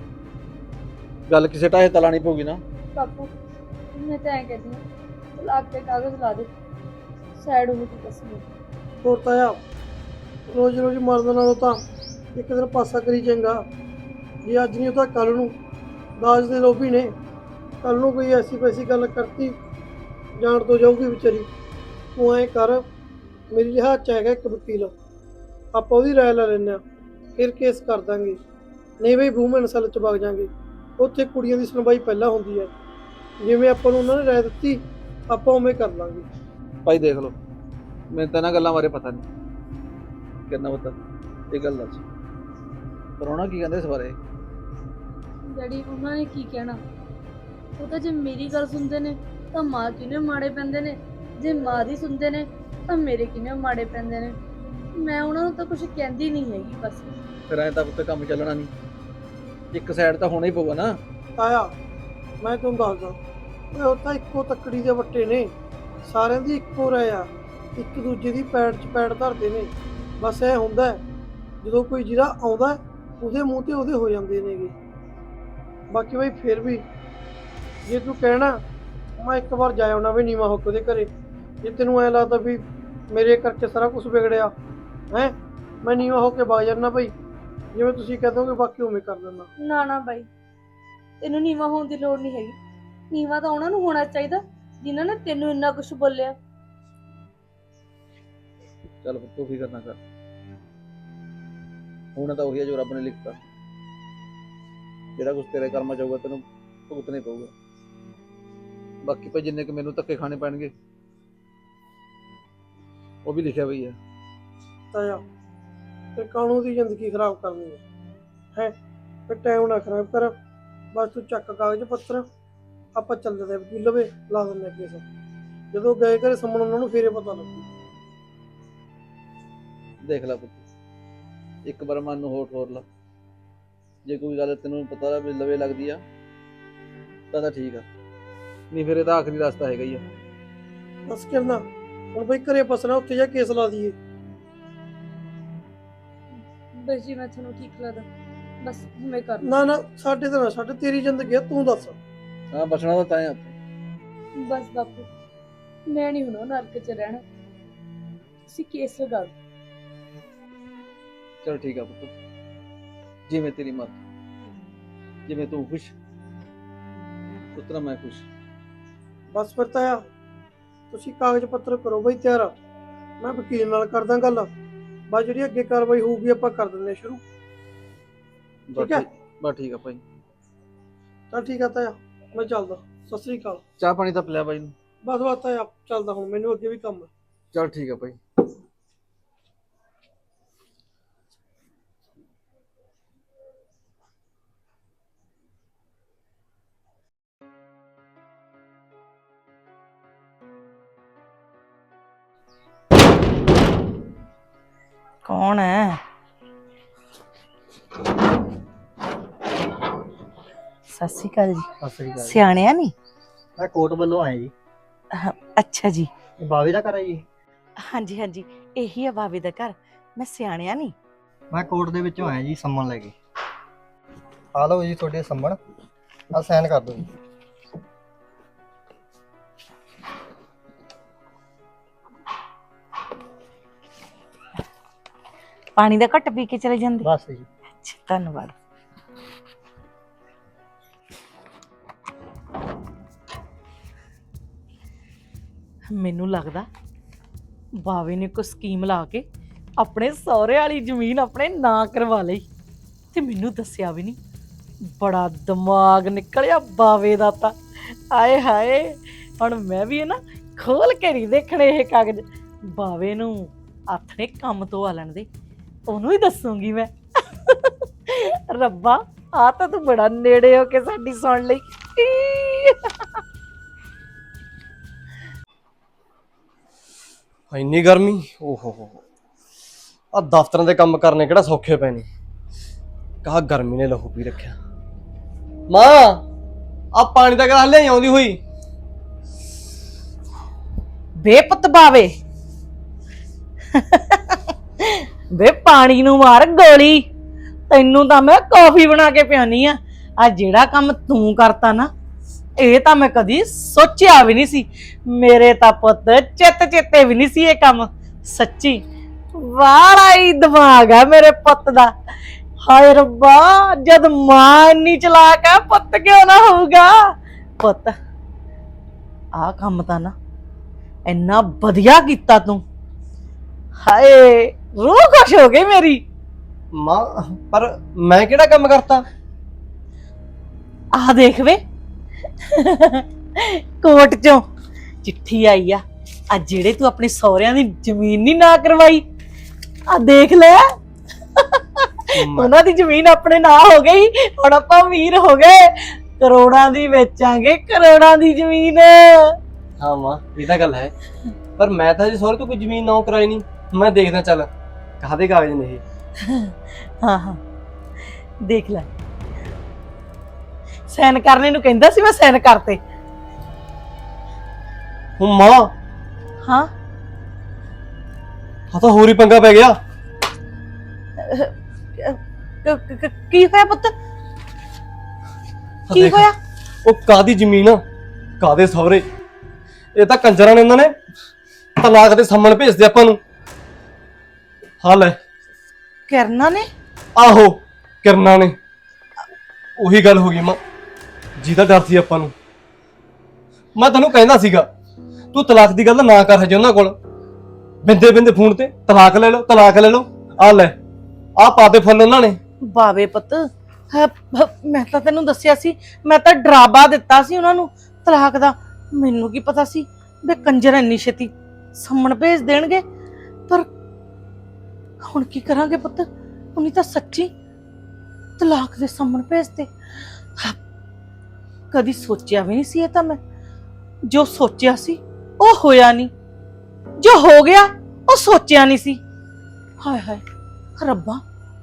ਗੱਲ ਕਿਸੇ ਟਾਏ ਤਲਾਣੀ ਪਊਗੀ ਨਾ। ਬਾਪੂ ਮੈਂ ਤਾਂ ਐ ਕਹਿੰਦੀ ਹਾਂ ਤਲਾਕ ਦੇ ਕਾਗਜ਼ ਲਾ ਦੇ ਸਾਈਡ ਹੋ ਕੇ ਕਸਮ ਹੋਰ ਤਾਇਆ ਰੋਜ਼ ਰੋਜ਼ ਮਰਨ ਨਾਲੋਂ ਤਾਂ ਇੱਕ ਦਿਨ ਪਾਸਾ ਕਰੀ ਚੰਗਾ। ਜੇ ਅੱਜ ਨਹੀਂ ਤਾਂ ਕੱਲ ਨੂੰ। ਦਾਜ ਦੇ ਲੋਭੀ ਨੇ। ਕੱਲ ਨੂੰ ਕੋਈ ਐਸੀ ਪੈਸੀ ਗੱਲ ਕਰਤੀ ਜਾਣ ਤੋਂ ਜਾਊਗੀ ਵਿਚਾਰੀ। ਤੂੰ ਐ ਕਰ ਮੇਰੀ ਲਿਹਾਜ਼ ਚ ਹੈਗਾ ਇੱਕ ਵਕੀਲ। ਆਪਾਂ ਉਹਦੀ ਰਾਏ ਲੈ ਲੈਂਦੇ ਹਾਂ ਫਿਰ ਕੇਸ ਕਰ ਦਾਂਗੇ। ਨਹੀਂ ਬਈ ਵੂਮਨ ਸੈੱਲ ਚ ਵਗ ਜਾਾਂਗੇ। ਉੱਥੇ ਕੁੜੀਆਂ ਦੀ ਸੁਣਵਾਈ ਪਹਿਲਾਂ ਹੁੰਦੀ ਹੈ। ਜਿਵੇਂ ਆਪਾਂ ਨੂੰ ਉਹਨਾਂ ਨੇ ਰਾਏ ਦਿੱਤੀ ਆਪਾਂ ਉਵੇਂ ਕਰ ਲਾਂਗੇ। ਭਾਈ ਦੇਖ ਲਓ ਮੈਨੂੰ ਤਾਂ ਇਹਨਾਂ ਗੱਲਾਂ ਬਾਰੇ ਪਤਾ ਨਹੀਂ। ਕਿੰਨਾ ਪਤਾ? ਇਹ ਗੱਲ ਦੱਸ। ਪਰੋਣਾ ਕੀ ਕਹਿੰਦੇ ਇਸ ਬਾਰੇ? ਡੈਡੀ ਉਹਨਾਂ ਨੇ ਕੀ ਕਹਿਣਾ? ਉਹ ਤਾਂ ਜੇ ਮੇਰੀ ਗੱਲ ਸੁਣਦੇ ਨੇ ਤਾਂ ਮਾਂ ਕਿਨੇ ਮਾੜੇ ਪੈਂਦੇ ਨੇ? ਜੇ ਮਾਂ ਦੀ ਸੁਣਦੇ ਨੇ ਤਾਂ ਮੇਰੇ ਕਿਨੇ ਮਾੜੇ ਪੈਂਦੇ ਨੇ? ਮੈਂ ਉਹਨਾਂ ਨੂੰ ਤਾਂ ਕੁਝ ਕਹਿੰਦੀ ਨਹੀਂ ਹੈਗੀ ਬਸ। ਫਿਰ ਐਂ ਤਾਂ ਉੱਤੇ ਕੰਮ ਚੱਲਣਾ ਨਹੀਂ। ਇੱਕ ਸਾਈਡ ਤਾਂ ਹੋਣਾ ਹੀ ਪਊਗਾ ਨਾ। ਆਇਆ ਮੈਂ ਤੁਹਾਨੂੰ ਦੱਸਦਾ। ਓਏ ਉਹ ਤਾਂ ਇੱਕੋ ਤੱਕੜੀ ਦੇ ਵੱਟੇ ਨੇ। ਸਾਰਿਆਂ ਦੀ ਇੱਕੋ ਰਾਏ ਆ। ਇੱਕ ਦੂਜੇ ਦੀ ਪੈੜ 'ਚ ਪੈੜ ਧਰਦੇ ਨੇ। ਬਸ ਇਹ ਹੁੰਦਾ ਹੈ, ਜਦੋਂ ਕੋਈ ਜਿਹੜਾ ਆਉਂਦਾ ਹੈ, ਉਹਦੇ ਮੂੰਹ ਤੇ ਉਹਦੇ ਹੋ ਜਾਂਦੇ ਨੇਗੇ। ਬਾਕੀ ਬਈ ਫਿਰ ਵੀ ਜੇ ਤੂੰ ਕਹਿਣਾ ਮੈਂ ਇੱਕ ਵਾਰ ਜਾ ਆਉਣਾ ਵੀ ਨੀਵਾ ਹੋ ਕੇ ਉਹਦੇ ਘਰੇ। ਜੇ ਤੈਨੂੰ ਐ ਲੱਗਦਾ ਵੀ ਮੇਰੇ ਕਰਕੇ ਸਾਰਾ ਕੁਝ ਵਿਗੜਿਆ ਹੈ? ਮੈਂ ਨੀਵਾ ਹੋ ਕੇ ਵਗ ਜਾਣਾ ਬਈ। ਜਿਵੇਂ ਤੁਸੀਂ ਕਹਿ ਦੋਗੇ ਬਾਕੀ ਉਵੇਂ ਕਰ ਲੈਣਾ ਨਾ ਨਾ ਬਾਈ। ਤੈਨੂੰ ਨੀਵਾ ਹੋਣ ਦੀ ਲੋੜ ਨਹੀਂ ਹੈਗੀ। ਨੀਵਾ ਤਾਂ ਉਹਨਾਂ ਨੂੰ ਹੋਣਾ ਚਾਹੀਦਾ ਜਿਨ੍ਹਾਂ ਨੇ ਤੈਨੂੰ ਇੰਨਾ ਕੁਝ ਬੋਲਿਆ। ਚੱਲ ਤੂੰ ਫਿਕਰ ਨਾ ਕਰ। ਹੁਣ ਤਾਂ ਉਹੀ ਹੈ ਜੋ ਰੱਬ ਨੇ ਲਿਖਤਾ। ਜਿਹੜਾ ਕੁਝ ਤੇਰੇ ਕਰਮਾਂ ਚ ਹੋਊਗਾ ਤੈਨੂੰ ਭੁਗਤਣਾ ਹੀ ਪਊਗਾ। ਬਾਕੀ ਭਾਈ ਜਿੰਨੇ ਕਿ ਮੈਨੂੰ ਧੱਕੇ ਖਾਣੇ ਪੈਣਗੇ ਉਹ ਵੀ ਲਿਖਿਆ ਹੋਈ ਹੈ ਤਾਇਆ ਤੇ ਕਾਣੂ ਦੀ ਜ਼ਿੰਦਗੀ ਖਰਾਬ ਕਰਨੀ ਹੈ ਹੈ? ਤੇ ਟਾਈਮ ਨਾ ਖਰਾਬ ਕਰ ਬਸ ਤੂੰ ਚੱਕ ਕਾਗਜ਼ ਪੱਤਰ ਆਪਾਂ ਚੱਲਦੇ ਵਕੀਲ ਲਵੇ ਲਾ ਦਿੰਦੇ ਕੇਸ ਜਦੋਂ ਗਏ ਘਰੇ ਸਾਹਮਣੇ ਉਹਨਾਂ ਨੂੰ ਫੇਰੇ ਪਤਾ ਲੱਗੂ। ਦੇਖ ਲੈ ਪੁੱਤ ਇੱਕ ਵਾਰ ਮਨ ਨੂੰ ਹੋਰ ਠੋਰ ਲਾ। ਜੇ ਕੋਈ ਗੱਲ ਤੈਨੂੰ ਪਤਾ ਵੀ ਲਵੇ ਲੱਗਦੀ ਆ ਤਾਂ ਤਾਂ ਠੀਕ ਆ। ਨਹੀਂ ਫਿਰ ਇਹਦਾ ਆਖਰੀ ਰਸਤਾ ਹੈਗਾ ਹੀ ਆ। ਬਸ ਕਰਨਾ ਹੁਣ ਬਈ ਘਰੇ ਫਸਣਾ ਉੱਥੇ ਜਾ ਕੇਸ ਲਾ ਦਈਏ। ਬਸ ਜੀ ਮੈਂ ਤੁਹਾਨੂੰ ਠੀਕ ਲੱਗਦਾ। ਬਸ ਮੈਂ ਕਰ ਨਾ ਨਾ ਸਾਡੇ ਤਾਂ ਨਾ ਸਾਡੇ ਤੇਰੀ ਜ਼ਿੰਦਗੀ ਆ ਤੂੰ ਦੱਸ। ਹਾਂ ਬਸਣਾ ਤਾਂ ਤਾਂ ਉੱਥੇ। ਬਸ ਬਾਪੂ ਮੈਂ ਨਹੀਂ ਹੁਣ ਉਹ ਨਰਕ ਚ ਰਹਿਣਾ। ਤੁਸੀਂ ਕੇਸ ਲਗਾ ਦਿਓ। ਚਲ ਠੀਕ ਆ ਪੁੱਤ। ਜਿਵੇਂ ਤੇਰੀ ਮਤ ਜਿਵੇਂ ਤੂੰ ਖੁਸ਼ ਉਤਨਾ ਮੈਂ ਖੁਸ਼। ਬਸ ਫਿਰ ਤਾਇਆ ਤੁਸੀਂ ਕਾਗਜ਼ ਪੱਤਰ ਕਰੋ ਬਈ ਤਿਆਰ ਮੈਂ ਵਕੀਲ ਨਾਲ ਕਰਦਾ ਗੱਲ। ਬਸ ਜਿਹੜੀ ਅੱਗੇ ਕਾਰਵਾਈ ਹੋਊਗੀ ਆਪਾਂ ਕਰ ਦਿੰਦੇ ਹਾਂ ਸ਼ੁਰੂ। ਬਸ ਠੀਕ ਹੈ। ਬਸ ਠੀਕ ਆ ਭਾਈ। ਚੱਲ ਠੀਕ ਆ ਤਾਇਆ ਮੈਂ ਚੱਲਦਾ। ਸਤਿ ਸ੍ਰੀ ਅਕਾਲ। ਚਾਹ ਪਾਣੀ ਤਾਂ ਪਿਲਾ ਬਾਈ ਨੂੰ। ਬਸ ਬਸ ਤਾਇਆ ਚੱਲਦਾ ਹੁਣ ਮੈਨੂੰ ਅੱਗੇ ਵੀ ਕੰਮ ਹੈ ਚਲ ਠੀਕ ਆ ਭਾਈ। ਕੌਣ ਹੈ? ਸਤਿ ਸ਼੍ਰੀ ਅਕਾਲ ਜੀ। ਸਤਿ ਸ੍ਰੀ ਅਕਾਲ ਜੀ। ਸਿਆਣਿਆ ਨਹੀਂ ਮੈਂ ਕੋਟ ਵੱਲੋਂ ਆਇਆ ਜੀ। ਅੱਛਾ ਜੀ। ਇਹ ਬਾਵੇ ਦਾ ਘਰ ਹੈ ਜੀ? ਹਾਂਜੀ ਹਾਂਜੀ। ਇਹੀ ਆ ਬਾਵੇ ਦਾ ਘਰ। ਮੈਂ ਸਿਆਣਿਆ ਨਹੀਂ ਮੈਂ ਕੋਟ ਦੇ ਵਿੱਚੋਂ ਆਇਆ ਜੀ ਸੰਮਣ ਲੈ ਕੇ। ਆ ਲਓ ਜੀ ਤੁਹਾਡੇ ਸੰਮਣ ਆ ਸਾਈਨ ਕਰ ਦਿਓ ਜੀ। ਪਾਣੀ ਦਾ ਘੱਟ ਪੀ ਕੇ ਚਲੇ ਜਾਂਦੇ। ਬਸ ਜੀ। ਅੱਛਾ ਧੰਨਵਾਦ। ਮੈਨੂੰ ਲੱਗਦਾ ਬਾਵੇ ਨੇ ਕੋਈ ਸਕੀਮ ਲਾ ਕੇ ਆਪਣੇ ਸਹੁਰੇ ਵਾਲੀ ਜ਼ਮੀਨ ਆਪਣੇ ਨਾਂ ਕਰਵਾ ਲਈ। ਤੇ ਮੈਨੂੰ ਦੱਸਿਆ ਵੀ ਨਹੀਂ ਬੜਾ ਦਿਮਾਗ ਨਿਕਲਿਆ ਬਾਵੇ ਦਾ ਤਾਂ। ਆਏ ਹਾਏ ਹੁਣ ਮੈਂ ਵੀ ਇਹ ਨਾ ਖੋਲ ਕੇ ਨਹੀਂ ਦੇਖਣੇ ਇਹ ਕਾਗਜ਼। ਬਾਵੇ ਨੂੰ ਆਥਣੇ ਕੰਮ ਤੋਂ ਆ ਲੈਣ ਦੇ। ਉਹਨੂੰ ਹੀ ਦੱਸੂਗੀ ਮੈਂ। ਰੱਬਾ ਆ ਤਾਂ ਤੂੰ ਬੜਾ ਨੇੜੇ ਹੋ ਕੇ ਸਾਡੀ ਸੁਣ ਲਈ। ਇੰਨੀ ਗਰਮੀ? ਓਹੋ। ਹੋ ਆ ਦਫ਼ਤਰਾਂ ਦੇ ਕੰਮ ਕਰਨੇ ਕਿਹੜਾ ਸੌਖੇ ਪਏ ਨੇ ਕਹਾ ਗਰਮੀ ਨੇ ਲਹੂ ਪੀ ਰੱਖਿਆ। ਮਾਂ ਆ ਪਾਣੀ ਦਾ ਗਲਾਸ ਲੈ ਆਉਂਦੀ ਹੋਈ। ਬੇਪਤ ਬਾਵੇ। ਵੇ ਪਾਣੀ ਨੂੰ ਮਾਰ ਗੋਲੀ। ਤੈਨੂੰ ਤਾਂ ਮੈਂ ਕਾਫੀ ਬਣਾ ਕੇ ਪਿਆਨੀ ਆ। ਆ ਜਿਹੜਾ ਕੰਮ ਤੂੰ ਕਰਤਾ ਨਾ, ਇਹ ਤਾਂ ਮੈਂ ਕਦੀ ਸੋਚਿਆ ਵੀ ਨਹੀਂ ਸੀ। ਮੇਰੇ ਤਾਂ ਪੁੱਤ ਚਿੱਤ ਚੇਤੇ ਵੀ ਨਹੀਂ ਸੀ ਇਹ ਕੰਮ। ਸੱਚੀ ਵਾਰਾ ਹੀ ਦਿਮਾਗ ਆ ਮੇਰੇ ਪੁੱਤ ਦਾ। ਹਾਏ ਰੱਬਾ, ਜਦ ਮਾਂ ਇੰਨੀ ਚਲਾਕ ਆ, ਪੁੱਤ ਕਿਉਂ ਨਾ ਹੋਊਗਾ? ਪੁੱਤ ਆ ਕੰਮ ਤਾਂ ਨਾ ਇੰਨਾ ਵਧੀਆ ਕੀਤਾ ਤੂੰ। ਹਾਏ ਰੂਹ ਖੁਸ਼ ਹੋ ਗਈ ਮੇਰੀ। ਮਾਂ ਪਰ ਮੈਂ ਕਿਹੜਾ ਕੰਮ ਕਰਤਾ? ਆ ਦੇਖ ਵੇ। ਕੋਰਟ ਚੋਂ ਚਿੱਠੀ ਆਈ ਆ। ਆ ਜਿਹੜੇ ਤੂੰ ਆਪਣੇ ਸਹੁਰਿਆਂ ਦੀ ਜ਼ਮੀਨ ਨਹੀਂ ਨਾ ਕਰਵਾਈ ਆ ਦੇਖ ਲੈ। ਉਹਨਾਂ ਦੀ ਜ਼ਮੀਨ ਆਪਣੇ ਨਾਂ ਹੋ ਗਈ ਹੁਣ ਆਪਾਂ ਅਮੀਰ ਹੋ ਗਏ। ਕਰੋੜਾਂ ਦੀ ਵੇਚਾਂਗੇ ਕਰੋੜਾਂ ਦੀ ਜ਼ਮੀਨ। ਹਾਂ ਮਾਂ ਇਹ ਤਾਂ ਗੱਲ ਹੈ। ਪਰ ਮੈਂ ਤਾਂ ਜੀ ਸਹੁਰੇ ਤੋਂ ਕੋਈ ਜ਼ਮੀਨ ਨਾ ਕਰਾਈ ਨਹੀਂ ਮੈਂ ਦੇਖਦਾ ਚੱਲ। ਕਾਹਦੇ ਕਾਗਜ਼ ਨੇ ਇਹ? ਹਾਂ ਹਾਂ। ਦੇਖ ਲੈ। ਸਾਈਨ ਕਰਨੇ ਨੂੰ ਕਹਿੰਦਾ ਸੀ ਮੈਂ ਸਾਈਨ ਕਰਤੇ। ਹੁਣ ਮਾਂ ਹਾਂ। ਆ ਤਾਂ ਹੋਰ ਹੀ ਪੰਗਾ ਪੈ ਗਿਆ। ਕ- ਕ- ਕ- ਕੀ ਹੋਇਆ ਪੁੱਤ? ਕੀ ਦੇਖ, ਹੋਇਆ? ਉਹ ਕਾਦੀ ਜ਼ਮੀਨ ਆ? ਕਾਦੇ ਸਹੁਰੇ ਇਹ ਤਾਂ ਕੰਜਰਾਂ ਨੇ ਉਹਨਾਂ ਨੇ ਤਲਾਕ ਦੇ ਸੰਮਣ ਭੇਜਦੇ ਆਪਾਂ ਨੂੰ। ਹੈ ਕਰਨਾ ਨੇ? ਆਹੋ ਕਿਰਨਾਂ ਨੇ। ਉਹੀ ਗੱਲ ਹੋ ਗਈ ਮਾਂ। ਜਿਹਦਾ ਡਰ ਸੀ ਆਪਾਂ ਨੂੰ। ਮੈਂ ਤੈਨੂੰ ਕਹਿੰਦਾ ਸੀਗਾ ਤੂੰ ਤਲਾਕ ਦੀ ਗੱਲ ਨਾ ਕਰ ਹਜੇ ਉਹਨਾਂ ਕੋਲ। ਬਿੰਦੇ ਬਿੰਦੇ ਫੋਨ ਤੇ ਤਲਾਕ ਲੈ ਲਓ ਤਲਾਕ ਲੈ ਲਓ। ਆ ਲੈ ਆ ਪਾਤੇ ਫੁੱਲ ਉਹਨਾਂ ਨੇ। ਬਾਵੇ ਪੁੱਤ ਹੈ, ਹ, ਮੈਂ ਤਾਂ ਤੈਨੂੰ ਦੱਸਿਆ ਸੀ ਮੈਂ ਤਾਂ ਡਰਾਵਾ ਦਿੱਤਾ ਸੀ ਉਹਨਾਂ ਨੂੰ ਤਲਾਕ ਦਾ। ਮੈਨੂੰ ਕੀ ਪਤਾ ਸੀ ਵੀ ਕੰਜਰ ਇੰਨੀ ਛੇਤੀ ਸੰਮਣ ਭੇਜ ਦੇਣਗੇ ਪਰ ਹੁਣ ਕੀ ਕਰਾਂਗੇ ਪੁੱਤ? ਉਨੀ ਤਾਂ ਸੱਚੀ ਤਲਾਕ ਦੇ ਸੰਮਣ ਭੇਜਦੇ ਕਦੀ ਸੋਚਿਆ ਵੀ ਨਹੀਂ ਸੀ ਇਹ ਤਾਂ ਮੈਂ। ਜੋ ਸੋਚਿਆ ਸੀ, ਉਹ ਹੋਇਆ ਨਹੀਂ। ਜੋ ਹੋ ਗਿਆ, ਉਹ ਸੋਚਿਆ ਨਹੀਂ ਸੀ। ਹਾਏ ਹਾਏ, ਰੱਬਾ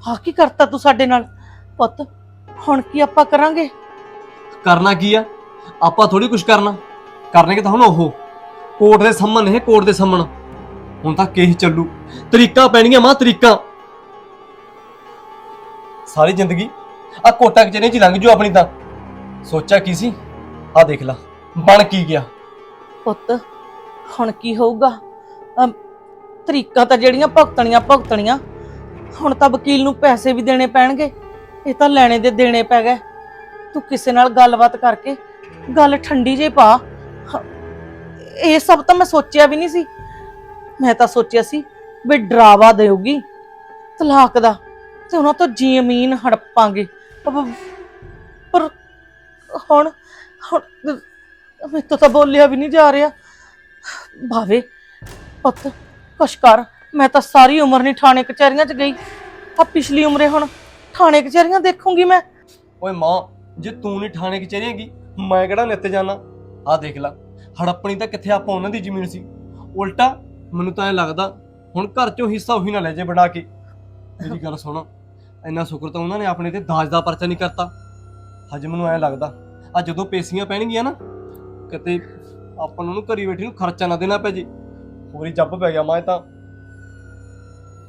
ਹਾਂ ਕੀ ਕਰਤਾ ਤੂੰ ਸਾਡੇ ਨਾਲ? ਪੁੱਤ, ਹੁਣ ਕੀ ਆਪਾਂ ਕਰਾਂਗੇ? ਕਰਨਾ ਕੀ ਆ? ਆਪਾਂ ਥੋੜੀ ਕੁਝ ਕਰਨਾ। ਕਰਨੇ ਤਾਂ ਹੁਣ ਉਹ। ਕੋਰਟ ਦੇ ਸੰਮਨ ਇਹ ਕੋਰਟ ਦੇ ਸੰਮਣ ਹੁਣ ਤਾਂ ਕੇਸ ਚੱਲੂ। ਤਰੀਕਾ ਪੈਣੀਆਂ ਮਾਂ ਤਰੀਕਾ। ਸਾਰੀ ਜ਼ਿੰਦਗੀ ਆ ਕੋਟਾ ਕਚੇਰੇ ਚ ਹੀ ਲੰਘ ਜੂ ਆਪਣੀ ਤਾਂ। ਸੋਚਿਆ ਕੀ ਸੀ? ਆ ਦੇਖ ਲਾ ਬਣ ਕੀ ਗਿਆ? ਪੁੱਤ ਹੁਣ ਕੀ ਹੋਊਗਾ? ਅਮ, ਤਰੀਕਾਂ ਤਾਂ ਜਿਹੜੀਆਂ ਭੁਗਤਣੀਆਂ ਭੁਗਤਣੀਆਂ ਹੁਣ ਤਾਂ ਵਕੀਲ ਨੂੰ ਪੈਸੇ ਵੀ ਦੇਣੇ ਪੈਣਗੇ। ਇਹ ਤਾਂ ਲੈਣੇ ਦੇ ਦੇਣੇ ਪੈ ਗਏ। ਤੂੰ ਕਿਸੇ ਨਾਲ ਗੱਲਬਾਤ ਕਰਕੇ ਗੱਲ ਠੰਡੀ ਜੇ ਪਾ। ਹ- ਇਹ ਸਭ ਤਾਂ ਮੈਂ ਸੋਚਿਆ ਵੀ ਨਹੀਂ ਸੀ। ਮੈਂ ਤਾਂ ਸੋਚਿਆ ਸੀ ਵੀ ਡਰਾਵਾ ਦੇਊਗੀ ਤਲਾਕ ਦਾ ਤੇ ਉਹਨਾਂ ਤੋਂ ਜ਼ਮੀਨ ਹੜਪਾਂਗੇ। ਪ- ਪਰ ਹੁਣ ਹੁਣ ਮੇਰੇ ਤਾਂ ਬੋਲਿਆ ਵੀ ਨਹੀਂ ਜਾ ਰਿਹਾ। ਭਾਵੇ, ਪੁੱਤ, ਕੁਛ ਕਰ। ਮੈਂ ਤਾਂ ਸਾਰੀ ਉਮਰ ਨਹੀਂ ਥਾਣੇ ਕਚਹਿਰੀਆਂ 'ਚ ਗਈ। ਆ ਪਿਛਲੀ ਉਮਰੇ ਹੁਣ ਥਾਣੇ ਕਚਹਿਰੀਆਂ ਦੇਖੂੰਗੀ ਮੈਂ। ਓਏ ਮਾਂ, ਜੇ ਤੂੰ ਨਹੀਂ ਠਾਣੇ ਕਚਹਿਰੀਆਂ ਗਈ, ਮੈਂ ਕਿਹੜਾ ਨਿੱਤ ਜਾਣਾ? ਆਹ ਦੇਖ ਲਾ, ਹੜੱਪਣੀ ਤਾਂ ਕਿੱਥੇ ਆਪਾਂ ਉਹਨਾਂ ਦੀ ਜ਼ਮੀਨ ਸੀ। ਉਲਟਾ ਮੈਨੂੰ ਤਾਂ ਐ ਲੱਗਦਾ ਹੁਣ ਘਰ ਚੋਂ ਹਿੱਸਾ ਉਹੀ ਨਾ ਲੈ ਜੇ ਬਣਾ ਕੇ। ਮੇਰੀ ਗੱਲ ਸੁਣ, ਇੰਨਾ ਸ਼ੁਕਰ ਤਾਂ ਉਹਨਾਂ ਨੇ ਆਪਣੇ ਤੇ ਦਾਜ ਦਾ ਪਰਚਾ ਨਹੀਂ ਕਰਤਾ। ਹਜੇ ਮੈਨੂੰ ਐ ਲੱਗਦਾ ਆ ਜਦੋਂ ਪੇਸੀਆਂ ਪੈਣਗੀਆਂ ਨਾ, ਕਿਤੇ ਆਪਾਂ ਨੂੰ ਘਰੀ ਬੈਠੀ ਨੂੰ ਖਰਚਾ ਨਾ ਦੇਣਾ ਪੈ ਜੇ। ਹੋਰੀ ਜੱਬ ਪੈ ਗਿਆ ਮੈਂ ਤਾਂ।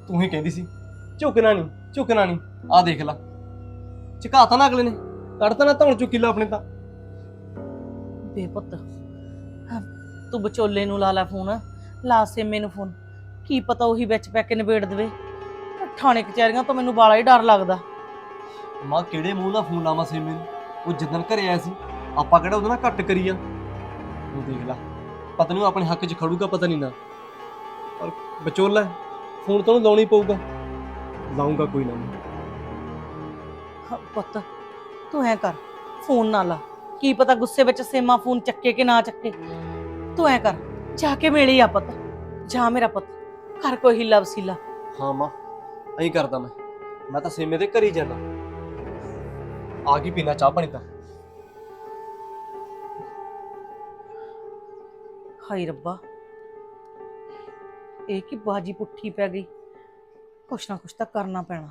ਤੂੰ ਹੀ ਕਹਿੰਦੀ ਸੀ, ਝੁਕਣਾ ਨਹੀਂ ਝੁਕਣਾ ਨਹੀਂ ਆ ਦੇਖ ਲਾ। ਝਕਾਤਾ ਨਾ ਅਗਲੇ ਨੇ ਕੱਢਤਾ ਨਾ ਧੌਣ ਚੁੱਕੀ ਲੈ ਆਪਣੇ ਤਾਂ। ਬੇ ਪੁੱਤ ਤੂੰ ਵਿਚੋਲੇ ਨੂੰ ਲਾ ਲੈ ਫੋਨ। ਲਾ ਸੇਮੇ ਨੂੰ ਫੋਨ। ਕੀ ਪਤਾ ਉਹੀ ਵਿੱਚ ਪੈ ਕੇ ਨਿਬੇੜ ਦੇਵੇ। ਥਾਣੇ ਕਚਹਿਰੀਆਂ ਤੋਂ ਮੈਨੂੰ ਬਾਲਾ ਹੀ ਡਰ ਲੱਗਦਾ। ਮਾਂ ਕਿਹੜੇ ਮੂੰਹ ਨਾਲ ਫੋਨ ਲਾਵਾਂ ਸੇਮੇ ਨੂੰ ਉਹ ਜਿੱਦਣ ਘਰੇ ਆਇਆ ਸੀ। ਆਪਾਂ ਕਿਹੜਾ ਉਹਦੇ ਨਾਲ ਘੱਟ ਕਰੀ ਆ? ਉਹ ਦੇਖ ਲਾ। ਪਤਾ ਨਹੀਂ ਉਹ ਆਪਣੇ ਹੱਕ 'ਚ ਖੜੂਗਾ ਪਤਾ ਨਹੀਂ ਨਾ। ਪਰ ਵਿਚੋਲਾ ਫੋਨ ਤਾਂ ਉਹਨੂੰ ਲਾਉਣਾ ਪਊਗਾ। ਲਾਉਂਗਾ ਕੋਈ ਨਾ ਪੁੱਤ ਤੂੰ ਐ ਕਰ। ਫੋਨ ਨਾ ਲਾ। ਕੀ ਪਤਾ ਗੁੱਸੇ ਵਿੱਚ ਸੇਮਾ ਫੋਨ ਚੱਕੇ ਕਿ ਨਾ ਚੱਕੇ। ਤੂੰ ਐ ਕਰ। ਜਾ ਕੇ ਮਿਲੀ ਆ ਪੁੱਤ ਜਾ ਮੇਰਾ ਪੁੱਤ ਕਰ ਕੋਈ ਹਿੱਲਾ ਵਸੀਲਾ। ਹਾਂ ਮਾਂ ਐਂ ਕਰਦਾ ਮੈਂ। ਮੈਂ ਤਾਂ ਸੇਮੇ ਦੇ ਘਰ ਹੀ ਜਾਣਾ ਆ ਕੀ ਪੀਣਾ ਚਾਹ ਪਾਣੀ ਤਾਂ? ਹਾਏ ਰੱਬਾ ਇਹ ਕੀ ਬਾਜੀ ਪੁੱਠੀ ਪੈ ਗਈ। ਕੁਛ ਨਾ ਕੁਛ ਤਾਂ ਕਰਨਾ ਪੈਣਾ।